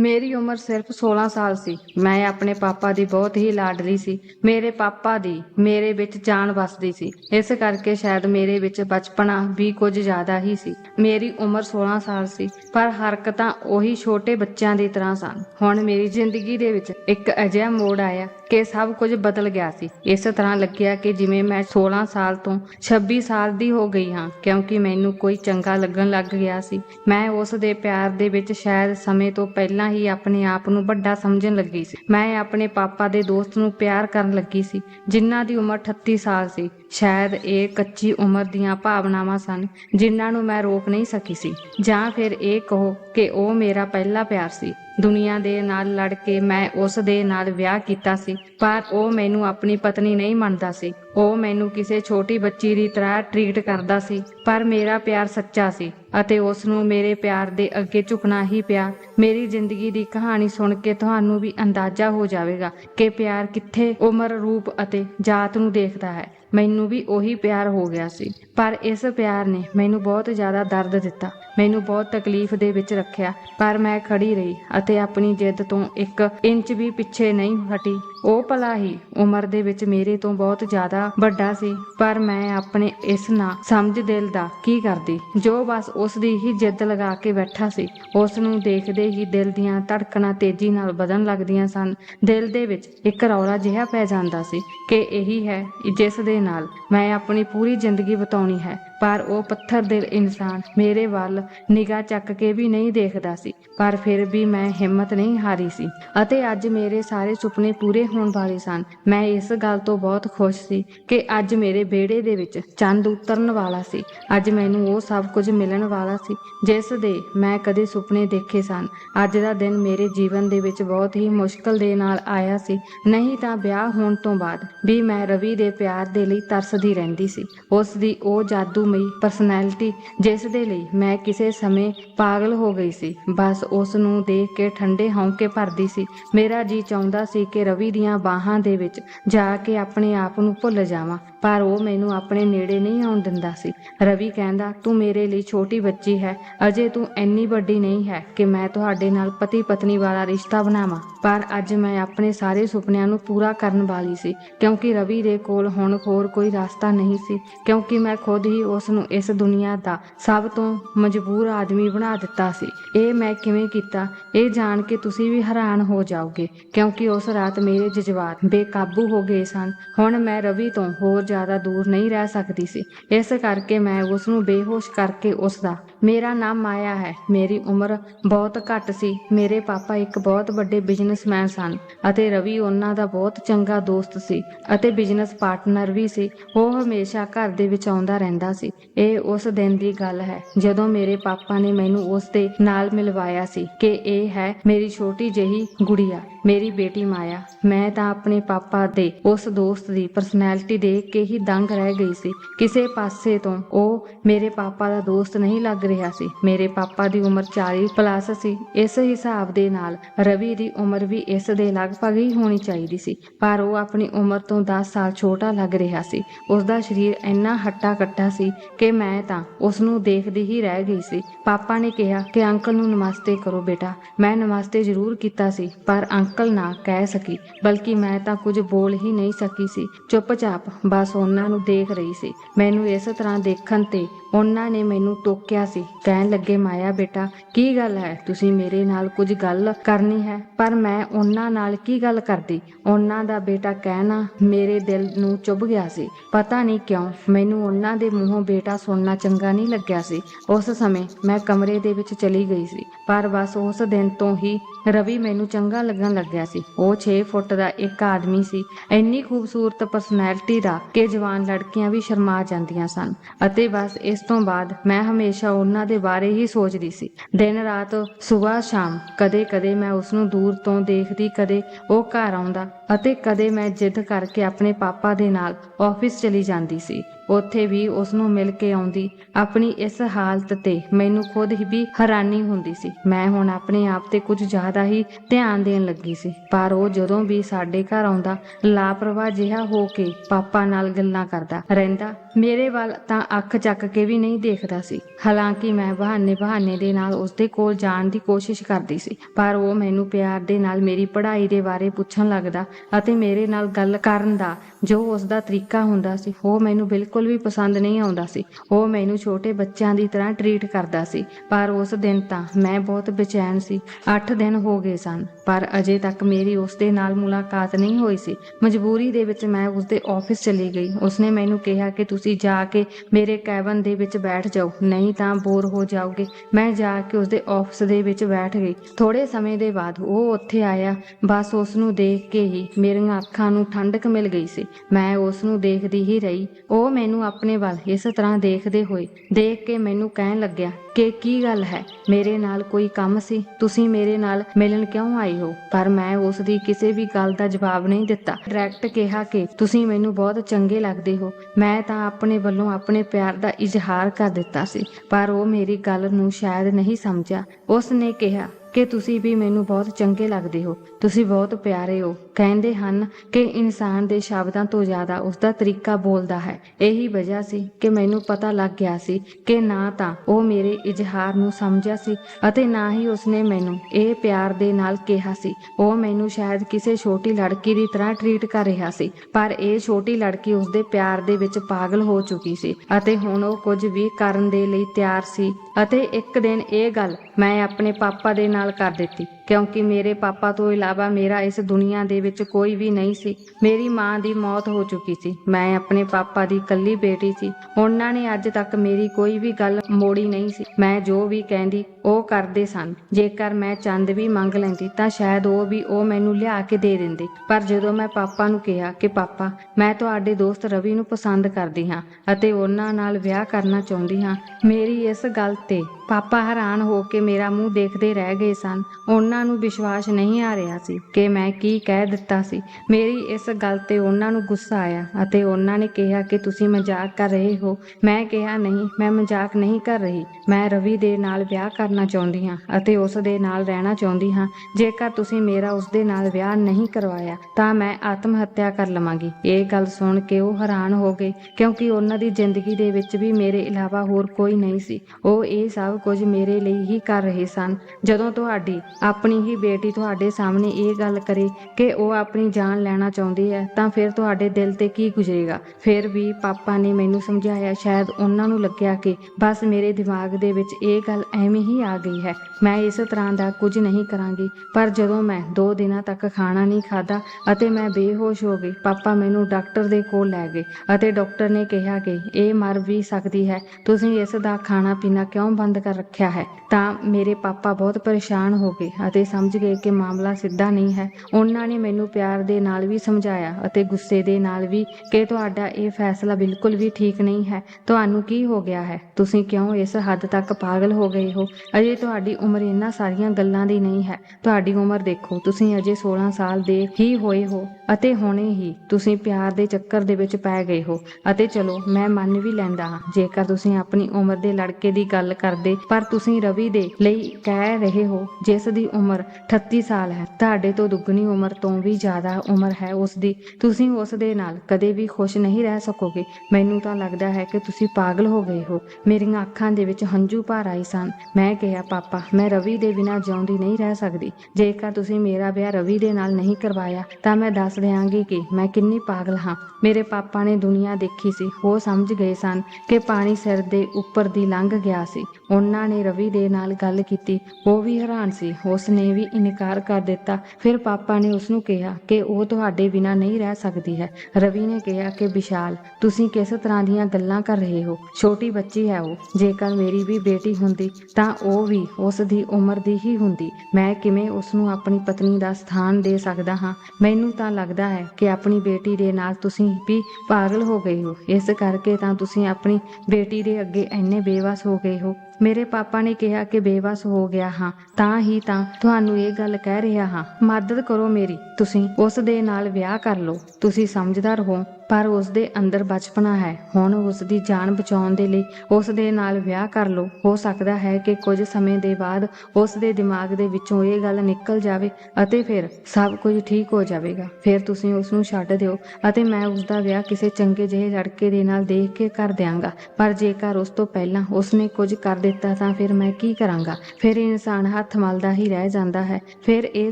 ਮੇਰੀ ਉਮਰ ਸਿਰਫ 16 ਸਾਲ ਸੀ। ਮੈਂ ਆਪਣੇ ਪਾਪਾ ਦੀ ਬਹੁਤ ਹੀ ਲਾਡਲੀ ਸੀ। ਮੇਰੇ ਪਾਪਾ ਦੀ, ਮੇਰੇ ਵਿੱਚ ਜਾਨ ਵਸਦੀ ਸੀ। ਇਸ ਕਰਕੇ ਸ਼ਾਇਦ ਮੇਰੇ ਵਿੱਚ ਬਚਪਨਾ ਵੀ ਕੁਝ ਜ਼ਿਆਦਾ ਹੀ ਸੀ। ਮੇਰੀ ਉਮਰ 16 ਸਾਲ ਸੀ, ਪਰ ਹਰਕਤਾਂ ਉਹੀ ਛੋਟੇ ਬੱਚਿਆਂ ਦੀ ਤਰ੍ਹਾਂ ਸਨ। ਹੁਣ ਮੇਰੀ ਜ਼ਿੰਦਗੀ ਦੇ ਵਿੱਚ ਇੱਕ ਅਜਿਹਾ ਮੋੜ ਆਇਆ। ਕਿ ਸਭ ਕੁਝ ਬਦਲ ਗਿਆ ਸੀ। ਇਸ ਤਰ੍ਹਾਂ ਲੱਗਿਆ ਕਿ ਜਿਵੇਂ ਮੈਂ 16 ਸਾਲ ਤੋਂ 26 ਸਾਲ ਦੀ ਹੋ ਗਈ ਹਾਂ, ਕਿਉਂਕਿ ਮੈਨੂੰ ਕੋਈ ਚੰਗਾ ਲੱਗਣ ਲੱਗ ਗਿਆ ਸੀ। ਮੈਂ ਉਸ ਦੇ ਪਿਆਰ ਦੇ ਵਿੱਚ ਸ਼ਾਇਦ ਸਮੇਂ ਤੋਂ ਪਹਿਲਾਂ ਹੀ ਆਪਣੇ ਆਪ ਨੂੰ ਵੱਡਾ ਸਮਝਣ ਲੱਗੀ ਸੀ। ਮੈਂ ਆਪਣੇ ਪਾਪਾ ਦੇ ਦੋਸਤ ਨੂੰ ਪਿਆਰ ਕਰਨ ਲੱਗੀ ਸੀ, ਜਿਨ੍ਹਾਂ ਦੀ ਉਮਰ 38 ਸਾਲ ਸੀ। ਸ਼ਾਇਦ ਇਹ ਕੱਚੀ ਉਮਰ ਦੀਆਂ ਭਾਵਨਾਵਾਂ ਸਨ, ਜਿਨ੍ਹਾਂ ਨੂੰ ਮੈਂ ਰੋਕ ਨਹੀਂ ਸਕੀ ਸੀ। ਜਾਂ ਫਿਰ ਇਹ ਕਹੋ ਕਿ ਉਹ ਮੇਰਾ ਪਹਿਲਾ ਪਿਆਰ ਸੀ। ਦੁਨੀਆ ਦੇ ਨਾਲ ਲੜ ਕੇ ਮੈਂ ਉਸ ਦੇ ਨਾਲ ਵਿਆਹ ਕੀਤਾ ਸੀ, ਪਰ ਉਹ ਮੈਨੂੰ ਆਪਣੀ ਪਤਨੀ ਨਹੀਂ ਮੰਨਦਾ ਸੀ। ਉਹ ਮੈਨੂੰ ਕਿਸੇ ਛੋਟੀ ਬੱਚੀ ਦੀ ਤਰ੍ਹਾਂ ਟ੍ਰੀਟ ਕਰਦਾ ਸੀ, ਪਰ ਮੇਰਾ ਪਿਆਰ ਸੱਚਾ ਸੀ ਅਤੇ ਉਸ ਨੂੰ ਮੇਰੇ ਪਿਆਰ ਦੇ ਅੱਗੇ ਝੁਕਣਾ ਹੀ ਪਿਆ। ਮੇਰੀ ਜ਼ਿੰਦਗੀ ਦੀ ਕਹਾਣੀ ਸੁਣ ਕੇ ਤੁਹਾਨੂੰ ਵੀ ਅੰਦਾਜ਼ਾ ਹੋ ਜਾਵੇਗਾ ਕਿ ਪਿਆਰ ਕਿੱਥੇ ਉਮਰ, ਰੂਪ ਅਤੇ ਜਾਤ ਨੂੰ ਦੇਖਦਾ ਹੈ। ਮੈਨੂੰ ਵੀ ਉਹੀ ਪਿਆਰ ਹੋ ਗਿਆ ਸੀ। ਪਰ ਇਸ ਪਿਆਰ ਨੇ ਮੈਨੂੰ ਬਹੁਤ ਜ਼ਿਆਦਾ ਦਰਦ ਦਿੱਤਾ। ਮੈਨੂੰ ਬਹੁਤ ਤਕਲੀਫ ਦੇ ਵਿੱਚ ਰੱਖਿਆ, ਪਰ ਮੈਂ ਖੜੀ ਰਹੀ ਅਤੇ ਆਪਣੀ ਜਿੱਦ ਤੋਂ ਇੱਕ ਇੰਚ ਵੀ ਪਿੱਛੇ ਨਹੀਂ ਹਟੀ। ਉਹ ਭਲਾ ਹੀ ਉਮਰ ਦੇ ਵਿੱਚ ਮੇਰੇ ਤੋਂ ਬਹੁਤ ਜ਼ਿਆਦਾ ਵੱਡਾ ਸੀ, ਪਰ ਮੈਂ ਆਪਣੇ ਇਸ ਨਾ ਸਮਝ ਦਿਲ ਦਾ ਕੀ ਕਰਦੀ। ਜੋ ਬਸ ਉਸ ਦੀ ਹੀ ਜਿੱਦ ਲਗਾ ਕੇ ਬੈਠਾ ਸੀ ਉਸ ਨੂੰ ਦੇਖਦੇ ਹੀ ਦਿਲ ਦੀਆਂ ਧੜਕਣਾਂ ਤੇਜ਼ੀ ਨਾਲ ਵਧਣ ਲੱਗਦੀਆਂ ਸਨ। ਦਿਲ ਦੇ ਵਿੱਚ ਇੱਕ ਰੌਲਾ ਜਿਹਾ ਪੈ ਜਾਂਦਾ ਸੀ ਕਿ ਇਹੀ ਹੈ ਜਿਸ ਦੇ ਨਾਲ ਮੈਂ ਆਪਣੀ ਪੂਰੀ ਜ਼ਿੰਦਗੀ ਬਿਤਾਉਣੀ ਹੈ। ਪਰ ਉਹ ਪੱਥਰ ਦਿਲ ਇਨਸਾਨ ਮੇਰੇ ਵੱਲ ਨਿਗਾਹ ਚੱਕ ਕੇ ਵੀ ਨਹੀਂ ਦੇਖਦਾ ਸੀ, ਪਰ ਫਿਰ ਵੀ ਮੈਂ ਹਿੰਮਤ ਨਹੀਂ ਹਾਰੀ ਸੀ। ਅਤੇ ਅੱਜ ਮੇਰੇ ਸਾਰੇ ਸੁਪਨੇ ਪੂਰੇ ਹੋਣ ਵਾਲੇ ਸਨ। ਮੈਂ ਇਸ ਗੱਲ ਤੋਂ ਬਹੁਤ ਖੁਸ਼ ਸੀ ਕਿ ਅੱਜ ਮੇਰੇ ਵਿਹੜੇ ਦੇ ਵਿੱਚ ਚੰਦ ਉਤਰਨ ਵਾਲਾ ਸੀ। ਅੱਜ ਮੈਨੂੰ ਉਹ ਸਭ ਕੁਝ ਮਿਲਣ ਵਾਲਾ ਸੀ, ਜਿਸ ਦੇ ਮੈਂ ਕਦੇ ਸੁਪਨੇ ਦੇਖੇ ਸਨ। ਅੱਜ ਦਾ ਦਿਨ ਮੇਰੇ ਜੀਵਨ ਦੇ ਵਿੱਚ ਬਹੁਤ ਹੀ ਮੁਸ਼ਕਲ ਦੇ ਨਾਲ ਆਇਆ ਸੀ। ਨਹੀਂ ਤਾਂ ਵਿਆਹ ਹੋਣ ਤੋਂ ਬਾਅਦ ਵੀ ਮੈਂ ਰਵੀ ਦੇ ਪਿਆਰ ਦੇ ਲਈ ਤਰਸਦੀ ਰਹਿੰਦੀ ਸੀ। ਉਸ ਦੀ ਉਹ ਜਾਦੂ ਜਾਦੂਮਈ ਪਰਸਨੈਲਿਟੀ ਜਿਸ ਦੇ ਲਈ ਮੈਂ ਕਿਸੇ ਸਮੇਂ ਪਾਗਲ ਹੋ ਗਈ ਸੀ। ਬਸ ਉਸ ਨੂੰ ਦੇਖ ਕੇ ਠੰਡੇ ਹੌਂਕੇ ਭਰਦੀ ਸੀ। ਮੇਰਾ ਜੀ ਚਾਹੁੰਦਾ ਸੀ ਕਿ ਰਵੀ ਦੀਆਂ ਬਾਹਾਂ ਦੇ ਵਿੱਚ ਜਾ ਕੇ ਆਪਣੇ ਆਪ ਨੂੰ ਭੁੱਲ ਜਾਵਾਂ, ਪਰ ਉਹ ਮੈਨੂੰ ਆਪਣੇ ਨੇੜੇ ਨਹੀਂ ਆਉਣ ਦਿੰਦਾ ਸੀ। ਰਵੀ ਕਹਿੰਦਾ, ਤੂੰ ਮੇਰੇ ਲਈ ਛੋਟੀ ਬੱਚੀ ਹੈ, ਅਜੇ ਤੂੰ ਇੰਨੀ ਵੱਡੀ ਨਹੀਂ ਹੈ ਕਿ ਮੈਂ ਤੁਹਾਡੇ ਨਾਲ ਪਤੀ ਪਤਨੀ ਵਾਲਾ ਰਿਸ਼ਤਾ ਬਣਾਵਾਂ। ਪਰ ਅੱਜ ਮੈਂ ਆਪਣੇ ਸਾਰੇ ਸੁਪਨਿਆਂ ਨੂੰ ਪੂਰਾ ਕਰਨ ਵਾਲੀ ਸੀ, ਕਿਉਂਕਿ ਰਵੀ ਦੇ ਕੋਲ ਹੁਣ ਹੋਰ ਕੋਈ ਰਸਤਾ ਨਹੀਂ ਸੀ, ਕਿਉਂਕਿ ਮੈਂ ਖੁਦ ਹੀ ਉਸ ਨੂੰ ਇਸ ਦੁਨੀਆ ਦਾ ਸਭ ਤੋਂ ਮਜਬੂਰ ਆਦਮੀ ਬਣਾ ਦਿੱਤਾ ਸੀ। ਇਹ ਮੈਂ ਕਿਵੇਂ ਕੀਤਾ? ਇਹ ਜਾਣ ਕੇ ਤੁਸੀਂ ਵੀ ਹੈਰਾਨ ਹੋ ਜਾਓਗੇ, ਕਿਉਂਕਿ ਉਸ ਰਾਤ ਮੇਰੇ ਜਜ਼ਬਾਤ ਬੇਕਾਬੂ ਹੋ ਗਏ ਸਨ। ਹੁਣ ਮੈਂ ਰਵੀ ਤੋਂ ਹੋਰ ਜ਼ਿਆਦਾ ਦੂਰ ਨਹੀਂ ਰਹਿ ਸਕਦੀ ਸੀ। ਇਸ ਕਰਕੇ ਮੈਂ ਉਸ ਨੂੰ ਬੇਹੋਸ਼ ਕਰਕੇ ਉਸ ਦਾ ਮੇਰਾ ਨਾਮ ਮਾਇਆ ਹੈ। ਮੇਰੀ ਉਮਰ ਬਹੁਤ ਘੱਟ ਸੀ। ਮੇਰੇ ਪਾਪਾ ਇੱਕ ਬਹੁਤ ਵੱਡੇ ਬਿਜ਼ਨਸਮੈਨ ਸਨ ਅਤੇ ਰਵੀ ਉਹਨਾਂ ਦਾ ਬਹੁਤ ਚੰਗਾ ਦੋਸਤ ਸੀ ਅਤੇ ਬਿਜ਼ਨਸ ਪਾਰਟਨਰ ਵੀ ਸੀ। ਉਹ ਹਮੇਸ਼ਾ ਘਰ ਦੇ ਵਿੱਚ ਆਉਂਦਾ ਰਹਿੰਦਾ ਸੀ। ਇਹ ਉਸ ਦਿਨ ਦੀ ਗੱਲ ਹੈ ਜਦੋਂ ਮੇਰੇ ਪਾਪਾ ਨੇ ਮੈਨੂੰ ਉਸ ਦੇ ਨਾਲ ਮਿਲਵਾਇਆ ਸੀ ਕਿ ਇਹ ਹੈ ਮੇਰੀ ਛੋਟੀ ਜਿਹੀ ਗੁੜੀਆ। ਮੇਰੀ ਬੇਟੀ ਮਾਇਆ, ਮੈਂ ਤਾਂ ਆਪਣੇ ਪਾਪਾ ਦੇ, ਉਸ ਦੋਸਤ ਦੀ ਪਰਸਨੈਲਿਟੀ ਦੇਖ ਕੇ ਹੀ ਦੰਗ ਰਹਿ ਗਈ ਸੀ। ਕਿਸੇ ਪਾਸੇ ਤੋਂ ਉਹ ਮੇਰੇ ਪਾਪਾ ਦਾ ਦੋਸਤ ਨਹੀਂ ਲੱਗ ਰਿਹਾ ਸੀ। ਮੇਰੇ ਪਾਪਾ ਦੀ ਉਮਰ 40 ਪਲੱਸ ਸੀ। ਇਸ ਹਿਸਾਬ ਦੇ ਨਾਲ ਰਵੀ ਦੀ ਉਮਰ ਵੀ ਇਸ ਦੇ ਲਗਭਗ ਹੀ ਹੋਣੀ ਚਾਹੀਦੀ ਸੀ। ਪਰ ਉਹ ਆਪਣੀ ਉਮਰ ਤੋਂ 10 ਸਾਲ ਛੋਟਾ ਲੱਗ ਰਿਹਾ ਸੀ। ਉਸ ਦਾ ਸਰੀਰ ਇੰਨਾ ਹੱਟਾ ਕੱਟਾ ਸੀ ਕਿ ਮੈਂ ਤਾਂ ਉਸ ਨੂੰ ਦੇਖਦੀ ਹੀ ਰਹਿ ਗਈ ਸੀ। ਪਾਪਾ ਨੇ ਕਿਹਾ ਕਿ ਅੰਕਲ ਨੂੰ ਨਮਸਤੇ ਕਰੋ ਬੇਟਾ। ਮੈਂ ਨਮਸਤੇ ਜ਼ਰੂਰ ਕੀਤਾ ਸੀ, ਪਰ ਅੰਕਲ ਨਾ ਕਹਿ ਸਕੀ, ਬਲਕਿ ਮੈਂ ਤਾਂ ਕੁਝ ਬੋਲ ਹੀ ਨਹੀਂ ਸਕੀ ਸੀ। ਚੁੱਪਚਾਪ ਬਸ ਉਹਨਾਂ ਨੂੰ ਦੇਖ ਰਹੀ ਸੀ। ਮੈਨੂੰ ਇਸ ਤਰ੍ਹਾਂ ਦੇਖਣ ਤੇ ਉਹਨਾਂ ਨੇ ਮੈਨੂੰ ਟੋਕਿਆ ਸੀ, ਕਹਿਣ ਲੱਗੇ, ਮਾਇਆ ਬੇਟਾ, ਕੀ ਗੱਲ ਹੈ? ਤੁਸੀਂ ਮੇਰੇ ਨਾਲ ਕੁਝ ਗੱਲ ਕਰਨੀ ਹੈ? ਪਰ ਮੈਂ ਉਹਨਾਂ ਨਾਲ ਕੀ ਗੱਲ ਕਰਦੀ? ਉਹਨਾਂ ਦਾ ਬੇਟਾ ਕਹਿਣਾ ਮੇਰੇ ਦਿਲ ਨੂੰ ਚੁੱਭ ਗਿਆ ਸੀ। ਪਤਾ ਨਹੀਂ ਕਿਉਂ, ਮੈਨੂੰ ਉਹਨਾਂ ਦੇ ਮੂੰਹੋਂ ਬੇਟਾ ਸੁਣਨਾ ਚੰਗਾ ਨਹੀਂ ਲੱਗਿਆ ਸੀ। ਉਸ ਸਮੇਂ ਮੈਂ ਕਮਰੇ ਦੇ ਵਿੱਚ ਚਲੀ ਗਈ ਸੀ। ਪਰ ਬਸ ਉਸ ਦਿਨ ਤੋਂ ਹੀ ਰਵੀ ਮੈਨੂੰ ਚੰਗਾ ਲੱਗਣ ਲੱਗਿਆ ਸੀ। ਉਹ 6 ਫੁੱਟ ਦਾ ਇੱਕ ਆਦਮੀ ਸੀ। ਇੰਨੀ ਖੂਬਸੂਰਤ ਪਰਸਨੈਲਿਟੀ ਦਾ ਕਿ ਜਵਾਨ ਲੜਕੀਆਂ ਵੀ ਸ਼ਰਮਾ ਜਾਂਦੀਆਂ ਸਨ। ਅਤੇ ਬਸ ਇਸ ਤੋਂ ਬਾਅਦ ਮੈਂ ਹਮੇਸ਼ਾ ਉਹਨਾਂ ਦੇ ਬਾਰੇ ਹੀ ਸੋਚਦੀ ਸੀ। ਦਿਨ ਰਾਤ ਸਵੇਰ ਸ਼ਾਮ ਕਦੇ-ਕਦੇ ਮੈਂ ਉਸ ਨੂੰ ਦੂਰ ਤੋਂ ਦੇਖਦੀ, ਕਦੇ ਉਹ ਘਰ ਆਉਂਦਾ ਅਤੇ ਕਦੇ ਮੈਂ ਜਿੱਦ ਕਰਕੇ ਆਪਣੇ ਪਾਪਾ ਦੇ ਨਾਲ ਆਫਿਸ ਚਲੀ ਜਾਂਦੀ ਸੀ। ਉੱਥੇ ਵੀ ਉਸ ਨੂੰ ਮਿਲ ਕੇ ਆਉਂਦੀ। ਆਪਣੀ ਇਸ ਹਾਲਤ ਤੇ ਮੈਨੂੰ ਖੁਦ ਹੀ ਵੀ ਹੈਰਾਨੀ ਹੁੰਦੀ ਸੀ। ਮੈਂ ਹੁਣ ਆਪਣੇ ਆਪ ਤੇ ਕੁਝ ਜ਼ਿਆਦਾ ਹੀ ਧਿਆਨ ਦੇਣ ਲੱਗੀ ਸੀ। ਪਰ ਉਹ ਜਦੋਂ ਵੀ ਸਾਡੇ ਘਰ ਆਉਂਦਾ, ਲਾਪਰਵਾਹ ਜਿਹਾ ਹੋ ਕੇ ਪਾਪਾ ਨਾਲ ਗੱਲਾਂ ਕਰਦਾ। ਰਹਿੰਦਾ, ਮੇਰੇ ਵੱਲ ਤਾਂ ਅੱਖ ਚੱਕ ਕੇ ਵੀ ਨਹੀਂ ਦੇਖਦਾ ਸੀ। ਹਾਲਾਂਕਿ ਮੈਂ ਬਹਾਨੇ ਬਹਾਨੇ ਦੇ ਨਾਲ ਉਸਦੇ ਕੋਲ ਜਾਣ ਦੀ ਕੋਸ਼ਿਸ਼ ਕਰਦੀ ਸੀ। ਪਰ ਉਹ ਮੈਨੂੰ ਪਿਆਰ ਦੇ ਨਾਲ ਮੇਰੀ ਪੜ੍ਹਾਈ ਦੇ ਬਾਰੇ ਪੁੱਛਣ ਲੱਗਦਾ ਅਤੇ ਮੇਰੇ ਨਾਲ ਗੱਲ ਕਰਨ ਦਾ ਜੋ ਉਸ ਦਾ ਤਰੀਕਾ ਹੁੰਦਾ ਸੀ, ਉਹ ਮੈਨੂੰ ਬਿਲਕੁਲ ਵੀ ਪਸੰਦ ਨਹੀਂ ਆਉਂਦਾ ਸੀ। ਉਹ ਮੈਨੂੰ ਛੋਟੇ ਬੱਚਿਆਂ ਦੀ ਤਰ੍ਹਾਂ ਟ੍ਰੀਟ ਕਰਦਾ ਸੀ। ਪਰ ਉਸ ਦਿਨ ਤਾਂ ਮੈਂ ਬਹੁਤ ਬੇਚੈਨ ਸੀ। 8 ਦਿਨ ਹੋ ਗਏ ਸਨ, ਪਰ ਅਜੇ ਤੱਕ ਮੇਰੀ ਉਸ ਦੇ ਨਾਲ ਮੁਲਾਕਾਤ ਨਹੀਂ ਹੋਈ ਸੀ। ਮਜਬੂਰੀ ਦੇ ਵਿੱਚ ਮੈਂ ਉਸ ਦੇ ਆਫਿਸ ਚਲੀ ਗਈ। ਉਸਨੇ ਮੈਨੂੰ ਕਿਹਾ ਕਿ ਤੁਸੀਂ ਜਾ ਕੇ ਮੇਰੇ ਕੈਬਨ ਦੇ ਵਿੱਚ ਬੈਠ ਜਾਓ, ਨਹੀਂ ਤਾਂ ਬੋਰ ਹੋ ਜਾਓਗੇ। ਮੈਂ ਜਾ ਕੇ ਉਸ ਦੇ ਆਫਿਸ ਦੇ ਵਿੱਚ ਬੈਠ ਗਈ। ਥੋੜੇ ਸਮੇਂ ਦੇ ਬਾਅਦ ਉਹ ਉੱਥੇ ਆਇਆ। ਬਸ ਉਸ ਨੂੰ ਦੇਖ ਕੇ ਹੀ ਮੇਰੀਆਂ ਅੱਖਾਂ ਨੂੰ ਠੰਡਕ ਮਿਲ ਗਈ ਸੀ। ਮੈਂ ਉਸ ਨੂੰ ਦੇਖਦੀ ਹੀ ਰਹੀ। ਉਹ ਮੈਨੂੰ ਆਪਣੇ ਵੱਲ ਇਸ ਤਰ੍ਹਾਂ ਦੇਖਦੇ ਹੋਏ ਦੇਖ ਕੇ ਮੈਨੂੰ ਕਹਿਣ ਲੱਗਿਆ ਕਿ ਕੀ ਗੱਲ ਹੈ? ਮੇਰੇ ਨਾਲ ਕੋਈ ਕੰਮ ਸੀ? ਤੁਸੀਂ ਮੇਰੇ ਨਾਲ ਮਿਲਣ ਕਿਉਂ ਆਏ ਹੋ? ਪਰ ਮੈਂ ਉਸ ਦੀ ਕਿਸੇ ਵੀ ਗੱਲ ਦਾ ਜਵਾਬ ਨਹੀਂ ਦਿੱਤਾ। ਡਾਇਰੈਕਟ ਕਿਹਾ ਕਿ ਤੁਸੀਂ ਮੈਨੂੰ ਬਹੁਤ ਚੰਗੇ ਲੱਗਦੇ ਹੋ। ਮੈਂ ਤਾਂ ਆਪਣੇ ਵੱਲੋਂ ਆਪਣੇ ਪਿਆਰ ਦਾ ਇਜ਼ਹਾਰ ਕਰ ਦਿੱਤਾ ਸੀ, ਪਰ ਉਹ ਮੇਰੀ ਗੱਲ ਨੂੰ ਸ਼ਾਇਦ ਨਹੀਂ ਸਮਝਿਆ। ਉਸ ਨੇ ਕਿਹਾ ਕਿ ਤੁਸੀਂ ਵੀ ਮੈਨੂੰ ਬਹੁਤ ਚੰਗੇ ਲੱਗਦੇ ਹੋ। ਤੁਸੀਂ ਬਹੁਤ ਪਿਆਰੇ ਹੋ। ਕਹਿੰਦੇ ਹਨ ਕਿ ਇਨਸਾਨ ਦੇ ਸ਼ਬਦਾਂ ਤੋਂ ਜ਼ਿਆਦਾ ਉਸ ਦਾ ਤਰੀਕਾ ਬੋਲਦਾ ਹੈ। ਇਹੀ ਵਜ੍ਹਾ ਸੀ ਕਿ ਮੈਨੂੰ ਪਤਾ ਲੱਗ ਗਿਆ ਸੀ ਕਿ ਨਾ ਤਾਂ ਉਹ ਮੇਰੇ ਇਜ਼ਹਾਰ ਨੂੰ ਸਮਝਿਆ ਸੀ ਅਤੇ ਨਾ ਹੀ ਉਸਨੇ ਮੈਨੂੰ ਇਹ ਪਿਆਰ ਦੇ ਨਾਲ ਕਿਹਾ ਸੀ। ਉਹ ਮੈਨੂੰ ਸ਼ਾਇਦ ਕਿਸੇ ਛੋਟੀ ਲੜਕੀ ਦੀ ਤਰ੍ਹਾਂ ਟ੍ਰੀਟ ਕਰ ਰਿਹਾ ਸੀ, ਪਰ ਇਹ ਛੋਟੀ ਲੜਕੀ ਉਸਦੇ ਪਿਆਰ ਦੇ ਵਿੱਚ ਪਾਗਲ ਹੋ ਚੁੱਕੀ ਸੀ ਅਤੇ ਹੁਣ ਉਹ ਕੁਝ ਵੀ ਕਰਨ ਦੇ ਲਈ ਤਿਆਰ ਸੀ। ਅਤੇ ਇੱਕ ਦਿਨ ਇਹ ਗੱਲ, ਮੈਂ ਆਪਣੇ ਪਾਪਾ ਦੇ ਨਾਲ ਕਰ ਦਿੱਤੀ। ਕਿਉਂਕਿ ਮੇਰੇ ਪਾਪਾ ਤੋਂ ਇਲਾਵਾ ਮੇਰਾ ਇਸ ਦੁਨੀਆ ਦੇ ਵਿੱਚ ਕੋਈ ਵੀ ਨਹੀਂ ਸੀ। ਮੇਰੀ ਮਾਂ ਦੀ ਮੌਤ ਹੋ ਚੁੱਕੀ ਸੀ। ਮੈਂ ਆਪਣੇ ਪਾਪਾ ਦੀ ਇਕੱਲੀ ਬੇਟੀ ਸੀ। ਉਹਨਾਂ ਨੇ ਅੱਜ ਤੱਕ ਮੇਰੀ ਕੋਈ ਵੀ ਗੱਲ ਮੋੜੀ ਨਹੀਂ ਸੀ। ਮੈਂ ਜੋ ਵੀ ਕਹਿੰਦੀ, ਉਹ ਕਰਦੇ ਸਨ। ਜੇਕਰ ਮੈਂ ਚੰਦ ਵੀ ਮੰਗ ਲੈਂਦੀ, ਤਾਂ ਸ਼ਾਇਦ ਉਹ ਵੀ ਉਹ ਮੈਨੂੰ ਲਿਆ ਕੇ ਦੇ ਦਿੰਦੇ। ਪਰ ਜਦੋਂ ਮੈਂ ਪਾਪਾ ਨੂੰ ਕਿਹਾ ਕਿ, ਪਾਪਾ, ਮੈਂ ਤੁਹਾਡੇ ਦੋਸਤ ਰਵੀ ਨੂੰ ਪਸੰਦ ਕਰਦੀ ਹਾਂ ਅਤੇ ਉਹਨਾਂ ਨਾਲ ਵਿਆਹ ਕਰਨਾ ਚਾਹੁੰਦੀ ਹਾਂ, ਮੇਰੀ ਇਸ ਗੱਲ ਤੇ ਪਾਪਾ ਹੈਰਾਨ ਹੋ ਕੇ ਮੇਰਾ ਮੂੰਹ ਦੇਖਦੇ ਰਹਿ ਗਏ ਸਨ। ਉਹਨਾਂ ਨੂੰ ਵਿਸ਼ਵਾਸ ਨਹੀਂ ਆ ਰਿਹਾ ਸੀ ਕਿ ਮੈਂ ਕੀ ਕਹਿ ਦਿੱਤਾ ਸੀ। ਮੇਰੀ ਇਸ ਗੱਲ ਤੇ ਉਹਨਾਂ ਨੂੰ ਗੁੱਸਾ ਆਇਆ ਅਤੇ ਉਹਨਾਂ ਨੇ ਕਿਹਾ ਕਿ ਤੁਸੀਂ ਮਜ਼ਾਕ ਕਰ ਰਹੇ ਹੋ। ਮੈਂ ਕਿਹਾ, ਨਹੀਂ, ਮੈਂ ਮਜ਼ਾਕ ਨਹੀਂ ਕਰ ਰਹੀ। ਮੈਂ ਰਵੀ ਦੇ ਨਾਲ ਵਿਆਹ ਕਰਨਾ ਚਾਹੁੰਦੀ ਹਾਂ ਅਤੇ ਉਸ ਦੇ ਨਾਲ ਰਹਿਣਾ ਚਾਹੁੰਦੀ ਹਾਂ। ਜੇਕਰ ਤੁਸੀਂ ਮੇਰਾ ਉਸ ਦੇ ਨਾਲ ਵਿਆਹ ਨਹੀਂ ਕਰਵਾਇਆ, ਤਾਂ ਮੈਂ ਆਤਮ ਹੱਤਿਆ ਕਰ ਲਵਾਂਗੀ। ਇਹ ਗੱਲ ਸੁਣ ਕੇ ਉਹ ਹੈਰਾਨ ਹੋ ਗਏ, ਕਿਉਂਕਿ ਉਹਨਾਂ ਦੀ ਜ਼ਿੰਦਗੀ ਦੇ ਵਿੱਚ ਵੀ ਮੇਰੇ ਇਲਾਵਾ ਹੋਰ ਕੋਈ ਨਹੀਂ ਸੀ। ਉਹ ਇਹ ਸਭ ਕੁਝ ਮੇਰੇ ਲਈ ਹੀ ਕਰ ਰਹੇ ਸਨ। ਜਦੋਂ ਤੁਹਾਡੀ ਆਪਣੀ ਆਪਣੀ ਹੀ ਬੇਟੀ ਤੁਹਾਡੇ ਸਾਹਮਣੇ ਇਹ ਗੱਲ ਕਰੇ ਕਿ ਉਹ ਆਪਣੀ ਜਾਨ ਲੈਣਾ ਚਾਹੁੰਦੀ ਹੈ, ਤਾਂ ਫਿਰ ਤੁਹਾਡੇ ਦਿਲ ਤੇ ਕੀ ਗੁਜ਼ਰੇਗਾ? ਫਿਰ ਵੀ ਪਾਪਾ ਨੇ ਮੈਨੂੰ ਸਮਝਾਇਆ, ਸ਼ਾਇਦ ਉਹਨਾਂ ਨੂੰ ਲੱਗਿਆ ਕਿ ਬਸ ਮੇਰੇ ਦਿਮਾਗ ਦੇ ਵਿੱਚ ਇਹ ਗੱਲ ਐਵੇਂ ਹੀ ਆ ਗਈ ਹੈ। ਮੈਂ ਇਸ ਤਰ੍ਹਾਂ ਦਾ ਕੁਝ ਨਹੀਂ ਕਰਾਂਗੀ, ਪਰ ਜਦੋਂ ਮੈਂ 2 ਦਿਨਾਂ ਤੱਕ ਖਾਣਾ ਨਹੀਂ ਖਾਦਾ ਅਤੇ ਮੈਂ ਬੇਹੋਸ਼ ਹੋ ਗਈ, ਪਾਪਾ ਮੈਨੂੰ ਡਾਕਟਰ ਦੇ ਕੋਲ ਲੈ ਗਏ ਅਤੇ ਡਾਕਟਰ ਨੇ ਕਿਹਾ ਕਿ ਇਹ ਮਰ ਵੀ ਸਕਦੀ ਹੈ, ਤੁਸੀਂ ਇਸ ਦਾ ਖਾਣਾ ਪੀਣਾ ਕਿਉਂ ਬੰਦ ਕਰ ਰੱਖਿਆ ਹੈ? ਤਾਂ ਮੇਰੇ ਪਾਪਾ ਬਹੁਤ ਪਰੇਸ਼ਾਨ ਹੋ ਗਏ। ਅਤੇ ਸਮਝ ਗਏ ਕਿ ਮਾਮਲਾ ਸਿੱਧਾ ਨਹੀਂ ਹੈ। ਉਹਨਾਂ ਨੇ ਮੈਨੂੰ ਪਿਆਰ ਦੇ ਨਾਲ ਵੀ ਸਮਝਾਇਆ ਅਤੇ ਗੁੱਸੇ ਦੇ ਨਾਲ ਵੀ ਕਿ ਤੁਹਾਡਾ ਇਹ ਫੈਸਲਾ ਬਿਲਕੁਲ ਵੀ ਠੀਕ ਨਹੀਂ ਹੈ। ਤੁਹਾਨੂੰ ਕੀ ਹੋ ਗਿਆ ਹੈ? ਤੁਸੀਂ ਕਿਉਂ ਇਸ ਹੱਦ ਤੱਕ ਪਾਗਲ ਹੋ ਗਏ ਹੋ? ਅਜੇ ਤੁਹਾਡੀ ਉਮਰ ਇਹਨਾਂ ਸਾਰੀਆਂ ਗੱਲਾਂ ਦੀ ਨਹੀਂ ਹੈ। ਤੁਹਾਡੀ ਉਮਰ ਦੇਖੋ, ਤੁਸੀਂ ਅਜੇ 16 ਸਾਲ ਦੇ ਹੀ ਹੋਏ ਹੋ ਅਤੇ ਹੁਣੇ ਹੀ ਤੁਸੀਂ ਪਿਆਰ ਦੇ ਚੱਕਰ ਦੇ ਵਿੱਚ ਪੈ ਗਏ ਹੋ। ਅਤੇ ਚਲੋ, ਮੈਂ ਮੰਨ ਵੀ ਲੈਂਦਾ ਹਾਂ, ਜੇਕਰ ਤੁਸੀਂ ਆਪਣੀ ਉਮਰ ਦੇ ਲੜਕੇ ਦੀ ਗੱਲ ਕਰਦੇ, ਪਰ ਤੁਸੀਂ ਰਵੀ ਦੇ ਲਈ ਕਹਿ ਰਹੇ ਹੋ, ਜਿਸ ਦੀ ਉਮਰ 38 ਸਾਲ ਹੈ। ਤੁਹਾਡੇ ਤੋਂ ਦੁੱਗਣੀ ਉਮਰ ਤੋਂ ਵੀ ਜ਼ਿਆਦਾ ਉਮਰ ਹੈ ਉਸ ਦੀ ਤੁਸੀਂ ਉਸ ਦੇ ਨਾਲ ਕਦੇ ਵੀ ਖੁਸ਼ ਨਹੀਂ ਰਹਿ ਸਕੋਗੇ। ਮੈਨੂੰ ਤਾਂ ਲੱਗਦਾ ਹੈ ਕਿ ਤੁਸੀਂ ਪਾਗਲ ਹੋ ਗਏ ਹੋ। ਮੇਰੀਆਂ ਅੱਖਾਂ ਦੇ ਵਿੱਚ ਹੰਝੂ ਭਰ ਆਏ ਸਨ। ਮੈਂ ਕਿਹਾ, ਪਾਪਾ, ਮੈਂ ਰਵੀ ਦੇ ਬਿਨਾਂ ਜਿਉਂਦੀ ਨਹੀਂ ਰਹਿ ਸਕਦੀ। ਜੇਕਰ ਤੁਸੀਂ ਮੇਰਾ ਵਿਆਹ ਰਵੀ ਦੇ ਨਾਲ ਨਹੀਂ ਕਰਵਾਇਆ, ਤਾਂ ਮੈਂ ਦੱਸ ਦਿਆਂਗੀ ਕਿ ਮੈਂ ਕਿੰਨੀ ਪਾਗਲ ਹਾਂ। ਮੇਰੇ ਪਾਪਾ ਨੇ ਦੁਨੀਆ ਦੇਖੀ ਸੀ। ਉਹ ਸਮਝ ਗਏ ਸਨ ਕਿ ਪਾਣੀ ਸਿਰ ਦੇ ਉੱਪਰ ਦੀ ਲੰਘ ਗਿਆ ਸੀ। ਉਹਨਾਂ ਨੇ ਰਵੀ ਦੇ ਨਾਲ ਗੱਲ ਕੀਤੀ। ਉਹ ਵੀ ਹੈਰਾਨ ਸੀ। ਉਸ ਨੇ ਵੀ ਇਨਕਾਰ ਕਰ ਦਿੱਤਾ। ਫਿਰ ਪਾਪਾ ਨੇ ਉਸ ਨੂੰ ਕਿਹਾ ਕਿ ਉਹ ਤੁਹਾਡੇ ਬਿਨਾਂ ਨਹੀਂ ਰਹਿ ਸਕਦੀ ਹੈ। ਰਵੀ ਨੇ ਕਿਹਾ ਕਿ, ਵਿਸ਼ਾਲ, ਤੁਸੀਂ ਕਿਸ ਤਰ੍ਹਾਂ ਦੀਆਂ ਗੱਲਾਂ ਕਰ ਰਹੇ ਹੋ? ਛੋਟੀ ਬੱਚੀ ਹੈ ਉਹ। ਜੇਕਰ ਮੇਰੀ ਵੀ ਬੇਟੀ ਹੁੰਦੀ, ਤਾਂ ਉਹ ਵੀ ਉਸ ਦੀ ਉਮਰ ਦੀ ਹੀ ਹੁੰਦੀ। ਮੈਂ ਕਿਵੇਂ ਉਸ ਨੂੰ ਆਪਣੀ ਪਤਨੀ ਦਾ ਸਥਾਨ ਦੇ ਸਕਦਾ ਹਾਂ? ਮੈਨੂੰ ਤਾਂ ਲੱਗਦਾ ਹੈ ਕਿ ਆਪਣੀ ਬੇਟੀ ਦੇ ਨਾਲ ਤੁਸੀਂ ਵੀ ਪਾਗਲ ਹੋ ਗਏ ਹੋ। ਇਸ ਕਰਕੇ ਤਾਂ ਤੁਸੀਂ ਆਪਣੀ ਬੇਟੀ ਦੇ ਅੱਗੇ ਇੰਨੇ ਬੇਵਸ ਹੋ ਗਏ ਹੋ। ਮੇਰੇ ਪਾਪਾ ਨੇ ਕਿਹਾ ਕਿ ਬੇਵਸ ਹੋ ਗਿਆ ਹਾਂ, ਤਾਂ ਹੀ ਤਾਂ ਤੁਹਾਨੂੰ ਇਹ ਗੱਲ ਕਹਿ ਰਿਹਾ ਹਾਂ। ਮਦਦ ਕਰੋ ਮੇਰੀ, ਤੁਸੀਂ ਉਸ ਦੇ ਨਾਲ ਵਿਆਹ ਕਰ ਲਓ। ਤੁਸੀਂ ਸਮਝਦਾਰ ਹੋ ਪਰ ਉਸ ਦੇ ਅੰਦਰ ਬਚਪਨਾ ਹੈ। ਹੁਣ ਉਸ ਦੀ ਜਾਨ ਬਚਾਉਣ ਦੇ ਲਈ ਉਸ ਦੇ ਨਾਲ ਵਿਆਹ ਕਰ ਲਓ। ਹੋ ਸਕਦਾ ਹੈ ਕਿ ਕੁਝ ਸਮੇਂ ਦੇ ਬਾਅਦ ਉਸ ਦੇ ਦਿਮਾਗ ਦੇ ਵਿੱਚੋਂ ਇਹ ਗੱਲ ਨਿਕਲ ਜਾਵੇ ਅਤੇ ਫਿਰ ਸਭ ਕੁਝ ਠੀਕ ਹੋ ਜਾਵੇਗਾ। ਫਿਰ ਤੁਸੀਂ ਉਸ ਨੂੰ ਛੱਡ ਦਿਓ ਅਤੇ ਮੈਂ ਉਸ ਦਾ ਵਿਆਹ ਕਿਸੇ ਚੰਗੇ ਜਿਹੇ ਲੜਕੇ ਦੇ ਨਾਲ ਦੇਖ ਕੇ ਕਰ ਦਿਆਂਗਾ। ਪਰ ਜੇਕਰ ਉਸ ਤੋਂ ਪਹਿਲਾਂ ਉਸ ਨੇ ਕੁਝ ਕਰ ਦਿੱਤਾ ਤਾਂ ਫਿਰ ਮੈਂ ਕੀ ਕਰਾਂਗਾ? ਫਿਰ ਇਨਸਾਨ ਹੱਥ ਮਲਦਾ ਹੀ ਰਹਿ ਜਾਂਦਾ ਹੈ। ਫਿਰ ਇਹ